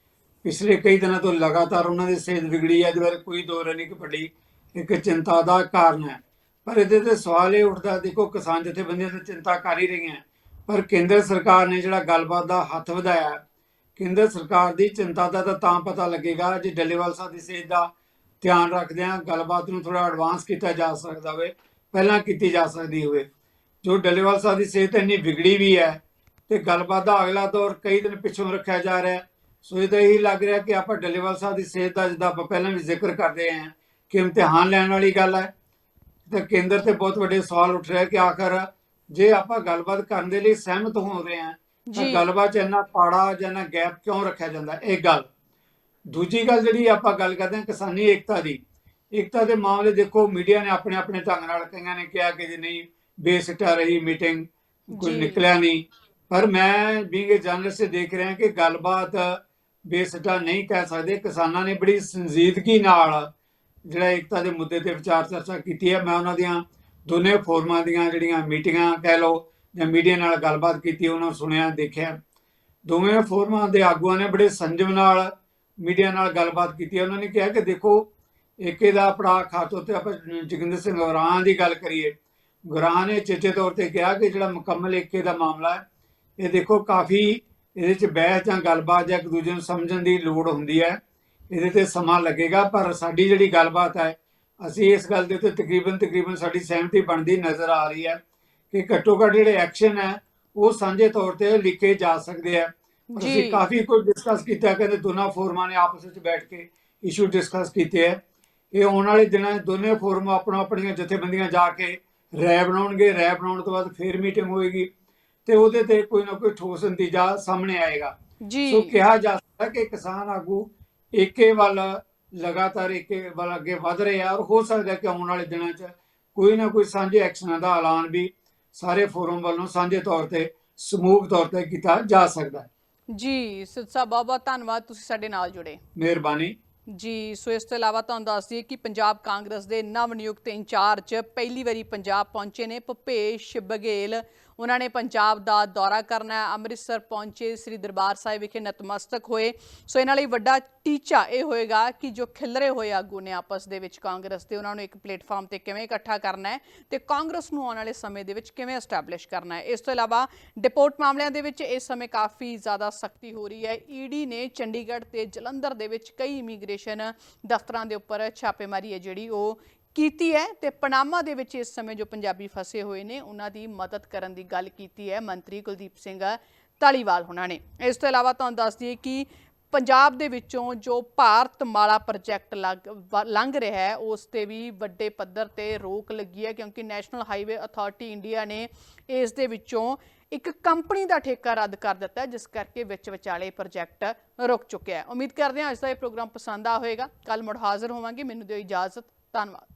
ਪਿਛਲੇ ਕਈ ਦਿਨਾਂ ਤੋਂ ਲਗਾਤਾਰ ਉਹਨਾਂ ਦੀ ਸਿਹਤ ਵਿਗੜੀ ਹੈ ਜਿਹਦੇ ਬਾਰੇ ਕੋਈ ਦੋ ਨਹੀਂ ਕਿ ਵੱਡੀ, ਇੱਕ ਚਿੰਤਾ ਦਾ ਕਾਰਨ ਹੈ। ਪਰ ਇਹਦੇ ਤੇ ਸਵਾਲ ਇਹ ਉੱਠਦਾ, ਦੇਖੋ ਕਿਸਾਨ ਜਥੇਬੰਦੀਆਂ ਤਾਂ ਚਿੰਤਾ ਕਰ ਹੀ ਰਹੀਆਂ। ਪਰ ਕੇਂਦਰ ਸਰਕਾਰ ਨੇ ਜਿਹੜਾ ਗੱਲਬਾਤ ਦਾ ਹੱਥ ਵਧਾਇਆ, ਕੇਂਦਰ ਸਰਕਾਰ ਦੀ ਚਿੰਤਾ ਦਾ ਤਾਂ ਪਤਾ ਲੱਗੇਗਾ, ਜੇ ਡੱਲੇਵਾਲ ਸਾਹਿਬ ਦੀ ਸਿਹਤ ਦਾ ਧਿਆਨ ਰੱਖਦਿਆਂ ਗੱਲਬਾਤ ਨੂੰ ਥੋੜਾ ਐਡਵਾਂਸ ਕੀਤਾ ਜਾ ਸਕਦਾ ਹੋਵੇ, ਪਹਿਲਾਂ ਕੀਤੀ ਜਾ ਸਕਦੀ ਹੋਵੇ। ਜੋ ਡੱਲੇਵਾਲ ਸਾਹਿਬ ਦੀ ਸਿਹਤ ਇੰਨੀ ਵਿਗੜੀ ਵੀ ਹੈ ਤੇ ਗੱਲਬਾਤ ਦਾ ਅਗਲਾ ਦੌਰ ਕਈ ਦਿਨ ਪਿੱਛੋਂ ਰੱਖਿਆ ਜਾ ਰਿਹਾ। ਸੋ ਇਹ ਤਾਂ ਇਹੀ ਲੱਗ ਰਿਹਾ ਕਿ ਆਪਾਂ ਡੱਲੇਵਾਲ ਸਾਹਿਬ ਦੀ ਸਿਹਤ ਦਾ ਜਿੱਦਾਂ ਆਪਾਂ ਪਹਿਲਾਂ ਵੀ ਜ਼ਿਕਰ ਕਰਦੇ ਹਾਂ ਕਿ ਇਮਤਿਹਾਨ ਲੈਣ ਵਾਲੀ ਗੱਲ ਹੈ ਤੇ ਕੇਂਦਰ ਤੇ ਬਹੁਤ ਵੱਡੇ ਸਵਾਲ ਉੱਠ ਰਿਹਾ ਕਿ ਆਖਰ ਜੇ ਆਪਾਂ ਗੱਲਬਾਤ ਕਰਨ ਦੇ ਲਈ ਸਹਿਮਤ ਹੋ ਰਹੇ ਹਾਂ ਤਾਂ। ਗੱਲਬਾਤ 'ਚ ਇੰਨਾ ਪਾੜਾ ਜਾਂ ਇੰਨਾ ਗੈਪ ਕਿਉਂ ਰੱਖਿਆ ਜਾਂਦਾ ਇਹ ਗੱਲ ਦੂਜੀ ਗੱਲ ਜਿਹੜੀ ਆਪਾਂ ਗੱਲ ਕਰਦੇ ਹਾਂ ਕਿਸਾਨੀ ਏਕਤਾ ਦੀ ਏਕਤਾ ਦੇ ਮਾਮਲੇ ਦੇਖੋ ਮੀਡੀਆ ਨੇ ਆਪਣੇ ਆਪਣੇ ਢੰਗ ਨਾਲ ਕਈਆਂ ਨੇ ਕਿਹਾ ਕਿ ਜੀ ਨਹੀਂ ਬੇਸਿੱਟਾ ਰਹੀ ਮੀਟਿੰਗ ਕੁਝ। ਨਿਕਲਿਆ ਨਹੀਂ ਪਰ ਮੈਂ ਬੀਂਗ ਏ ਜਰਨਲਿਸਟ ਦੇਖ ਰਿਹਾ ਕਿ ਗੱਲਬਾਤ ਬੇਸਟਾ ਨਹੀਂ ਕਹਿ ਸਕਦੇ। ਕਿਸਾਨਾਂ ਨੇ ਬੜੀ ਸੰਜੀਦਗੀ ਨਾਲ ਜਿਹੜਾ ਏਕਤਾ ਦੇ ਮੁੱਦੇ ਤੇ ਵਿਚਾਰ ਚਰਚਾ ਕੀਤੀ ਹੈ। ਮੈਂ ਉਹਨਾਂ ਦੀਆਂ ਦੋਨੇ ਫੋਰਮਾਂ ਦੀਆਂ ਜਿਹੜੀਆਂ ਮੀਟਿੰਗਾਂ ਕਹਿ ਲਓ ਜਾਂ ਮੀਡੀਆ ਨਾਲ ਗੱਲਬਾਤ ਕੀਤੀ, ਉਹਨਾਂ ਨੂੰ ਸੁਣਿਆ, ਦੇਖਿਆ। ਦੋਵੇਂ ਫੋਰਮਾਂ ਦੇ ਆਗੂਆਂ ਨੇ ਬੜੇ ਸੰਜਮ ਨਾਲ ਮੀਡੀਆ ਨਾਲ ਗੱਲਬਾਤ ਕੀਤੀ। ਹੈ। ਉਹਨਾਂ ਨੇ ਕਿਹਾ ਕਿ ਦੇਖੋ, ਏਕੇ ਦਾ ਪੜਾ ਖਾਤੋਂ ਤੇ ਆਪਾਂ ਜਗਿੰਦਰ ਸਿੰਘ ਗੁਰਾਂ ਦੀ ਗੱਲ ਕਰੀਏ। ਗੁਰਾਂ ਨੇ ਚੇਚੇ ਤੌਰ ਤੇ ਕਿਹਾ ਕਿ ਜਿਹੜਾ ਮੁਕੰਮਲ ਏਕੇ ਦਾ ਮਾਮਲਾ ਹੈ ਇਹ ਦੇਖੋ ਕਾਫੀ ਇਹਦੇ ਚ ਬਹਿਸ ਜਾਂ ਗੱਲਬਾਤ ਜਾਂ ਇੱਕ ਦੂਜੇ ਨੂੰ ਸਮਝਣ ਦੀ ਲੋੜ ਹੁੰਦੀ ਹੈ। ਇਹਦੇ ਤੇ ਸਮਾਂ ਲੱਗੇਗਾ ਪਰ ਸਾਡੀ ਜਿਹੜੀ ਗੱਲਬਾਤ ਹੈ ਅਸੀਂ ਇਸ ਗੱਲ ਦੇ ਉੱਤੇ ਤਕਰੀਬਨ ਤਕਰੀਬਨ ਸਾਡੀ ਸਹਿਮਤੀ ਬਣਦੀ ਨਜ਼ਰ ਆ ਰਹੀ ਹੈ ਕਿ ਘੱਟੋ ਘੱਟ ਜਿਹੜੇ ਐਕਸ਼ਨ ਹੈ ਉਹ ਸਾਂਝੇ ਤੌਰ ਤੇ ਲਿਖੇ ਜਾ ਸਕਦੇ ਆ। ਅਸੀਂ ਕਾਫੀ ਕੁਝ ਡਿਸਕਸ ਕੀਤਾ ਕਹਿੰਦੇ ਦੋਨਾਂ ਫੋਰਮਾਂ ਨੇ ਆਪਸ ਵਿੱਚ ਬੈਠ ਕੇ ਇਸ਼ੂ ਡਿਸਕਸ ਕੀਤੇ ਹੈ। ਇਹ ਆਉਣ ਵਾਲੇ ਦਿਨਾਂ ਦੋਨੇ ਫੋਰਮ ਆਪਣੋ ਆਪਣੀਆਂ ਜਥੇਬੰਦੀਆਂ ਜਾ ਕੇ ਰਾਏ ਬਣਾਉਣਗੇ। ਰਾਏ ਬਣਾਉਣ ਤੋਂ ਬਾਅਦ ਫੇਰ ਮੀਟਿੰਗ ਹੋਏਗੀ। ਤੇ ਉਹਦੇ ਤੇ ਕੋਈ ਨਾ ਕੋਈ ਠੋਸ ਨਤੀਜਾ ਸਾਹਮਣੇ ਆਏਗਾ। ਜੀ। ਸੋ ਕਿਹਾ ਜਾ ਸਕਦਾ ਕਿ ਕਿਸਾਨ ਆਗੂ ਏਕੇ ਵੱਲ ਲਗਾਤਾਰ ਏਕੇ ਵੱਲ ਅੱਗੇ ਵਧ ਰਹੇ ਆ ਔਰ ਹੋ ਸਕਦਾ ਕਿ ਆਉਣ ਵਾਲੇ ਦਿਨਾਂ 'ਚ ਕੋਈ ਨਾ ਕੋਈ ਸਾਂਝੇ ਐਕਸ਼ਨਾਂ ਦਾ ਐਲਾਨ ਵੀ ਸਾਰੇ ਫੋਰਮ ਵੱਲੋਂ ਸਾਂਝੇ ਤੌਰ ਤੇ ਸਮੂਹ ਤੌਰ ਤੇ ਕੀਤਾ ਜਾ ਸਕਦਾ ਹੈ। ਜੀ ਸਿੱਧ ਬਹੁਤ ਬਹੁਤ ਧੰਨਵਾਦ ਤੁਸੀਂ ਸਾਡੇ ਨਾਲ ਜੁੜੇ। ਮਿਹਰਬਾਨੀ। ਜੀ ਸੋ ਇਸ ਤੋਂ ਇਲਾਵਾ ਤੁਹਾਨੂੰ ਦੱਸ ਦਈਏ ਕਿ ਪੰਜਾਬ ਕਾਂਗਰਸ ਦੇ ਨਵ ਨਿਯੁਕਤ ਇੰਚਾਰਜ ਪਹਿਲੀ ਵਾਰੀ ਪੰਜਾਬ ਪਹੁੰਚੇ ਨੇ ਭੁਪੇਸ਼ ਬਘੇਲ। ਉਹਨਾਂ ਨੇ ਪੰਜਾਬ ਦਾ ਦੌਰਾ ਕਰਨਾ ਹੈ। ਅੰਮ੍ਰਿਤਸਰ ਪਹੁੰਚੇ ਸ੍ਰੀ ਦਰਬਾਰ ਸਾਹਿਬ ਵਿਖੇ ਨਤਮਸਤਕ ਹੋਏ। ਸੋ ਇਹਨਾਂ ਲਈ ਵੱਡਾ ਟੀਚਾ ਇਹ ਹੋਏਗਾ ਕਿ ਜੋ ਖਿਲਰੇ ਹੋਏ ਆਗੂ ਨੇ ਆਪਸ ਦੇ ਵਿੱਚ ਕਾਂਗਰਸ ਦੇ ਉਹਨਾਂ ਨੂੰ ਇੱਕ ਪਲੇਟਫਾਰਮ ਤੇ ਕਿਵੇਂ ਇਕੱਠਾ ਕਰਨਾ ਹੈ ਤੇ ਕਾਂਗਰਸ ਨੂੰ ਆਉਣ ਵਾਲੇ ਸਮੇਂ ਦੇ ਵਿੱਚ ਕਿਵੇਂ ਐਸਟੈਬਲਿਸ਼ ਕਰਨਾ ਹੈ। ਇਸ ਤੋਂ ਇਲਾਵਾ ਡਿਪੋਰਟ ਮਾਮਲਿਆਂ ਦੇ ਵਿੱਚ ਇਸ ਸਮੇਂ ਕਾਫੀ ਜ਼ਿਆਦਾ ਸਖਤੀ ਹੋ ਰਹੀ ਹੈ। ਈਡੀ ਨੇ ਚੰਡੀਗੜ੍ਹ ਤੇ ਜਲੰਧਰ ਦੇ ਵਿੱਚ ਕਈ ਇਮੀਗ੍ਰੇਸ਼ਨ ਦਫ਼ਤਰਾਂ ਦੇ ਉੱਪਰ ਛਾਪੇਮਾਰੀ ਹੈ ਜਿਹੜੀ ਉਹ ਕੀਤੀ ਹੈ ਤੇ ਪਨਾਮਾ ਦੇ ਵਿੱਚ ਇਸ ਸਮੇਂ ਜੋ ਪੰਜਾਬੀ ਫਸੇ ਹੋਏ ਨੇ, ਉਹਨਾਂ ਦੀ ਮਦਦ ਕਰਨ ਦੀ ਗੱਲ ਕੀਤੀ ਹੈ ਮੰਤਰੀ ਕੁਲਦੀਪ ਸਿੰਘ ਧਾਲੀਵਾਲ ਉਹਨਾਂ ਨੇ। ਇਸ ਤੋਂ ਇਲਾਵਾ ਤੁਹਾਨੂੰ ਦੱਸ ਦਈਏ ਕਿ ਪੰਜਾਬ ਦੇ ਵਿੱਚੋਂ ਜੋ ਭਾਰਤ ਮਾਲਾ ਪ੍ਰੋਜੈਕਟ ਲੱਗ- ਵ- ਲੰਘ ਰਿਹਾ ਹੈ, ਉਸ ਤੇ ਵੀ ਵੱਡੇ ਪੱਧਰ ਤੇ ਰੋਕ ਲੱਗੀ ਹੈ ਕਿਉਂਕਿ ਨੈਸ਼ਨਲ ਹਾਈਵੇ ਅਥਾਰਟੀ ਇੰਡੀਆ ਨੇ ਇਸ ਦੇ ਵਿੱਚੋਂ ਇੱਕ ਕੰਪਨੀ ਦਾ ਠੇਕਾ ਰੱਦ ਕਰ ਦਿੱਤਾ ਜਿਸ ਕਰਕੇ ਵਿੱਚ ਵਿਚਾਲੇ ਪ੍ਰੋਜੈਕਟ ਰੁਕ ਚੁੱਕਿਆ ਹੈ। ਉਮੀਦ ਕਰਦੇ ਹਾਂ ਅੱਜ ਦਾ ਇਹ ਪ੍ਰੋਗਰਾਮ ਪਸੰਦ ਆ ਹੋਵੇਗਾ। ਕੱਲ ਮੁੜ ਹਾਜ਼ਰ ਹੋਵਾਂਗੇ। ਮੈਨੂੰ ਦਿਓ ਇਜਾਜ਼ਤ। ਧੰਨਵਾਦ।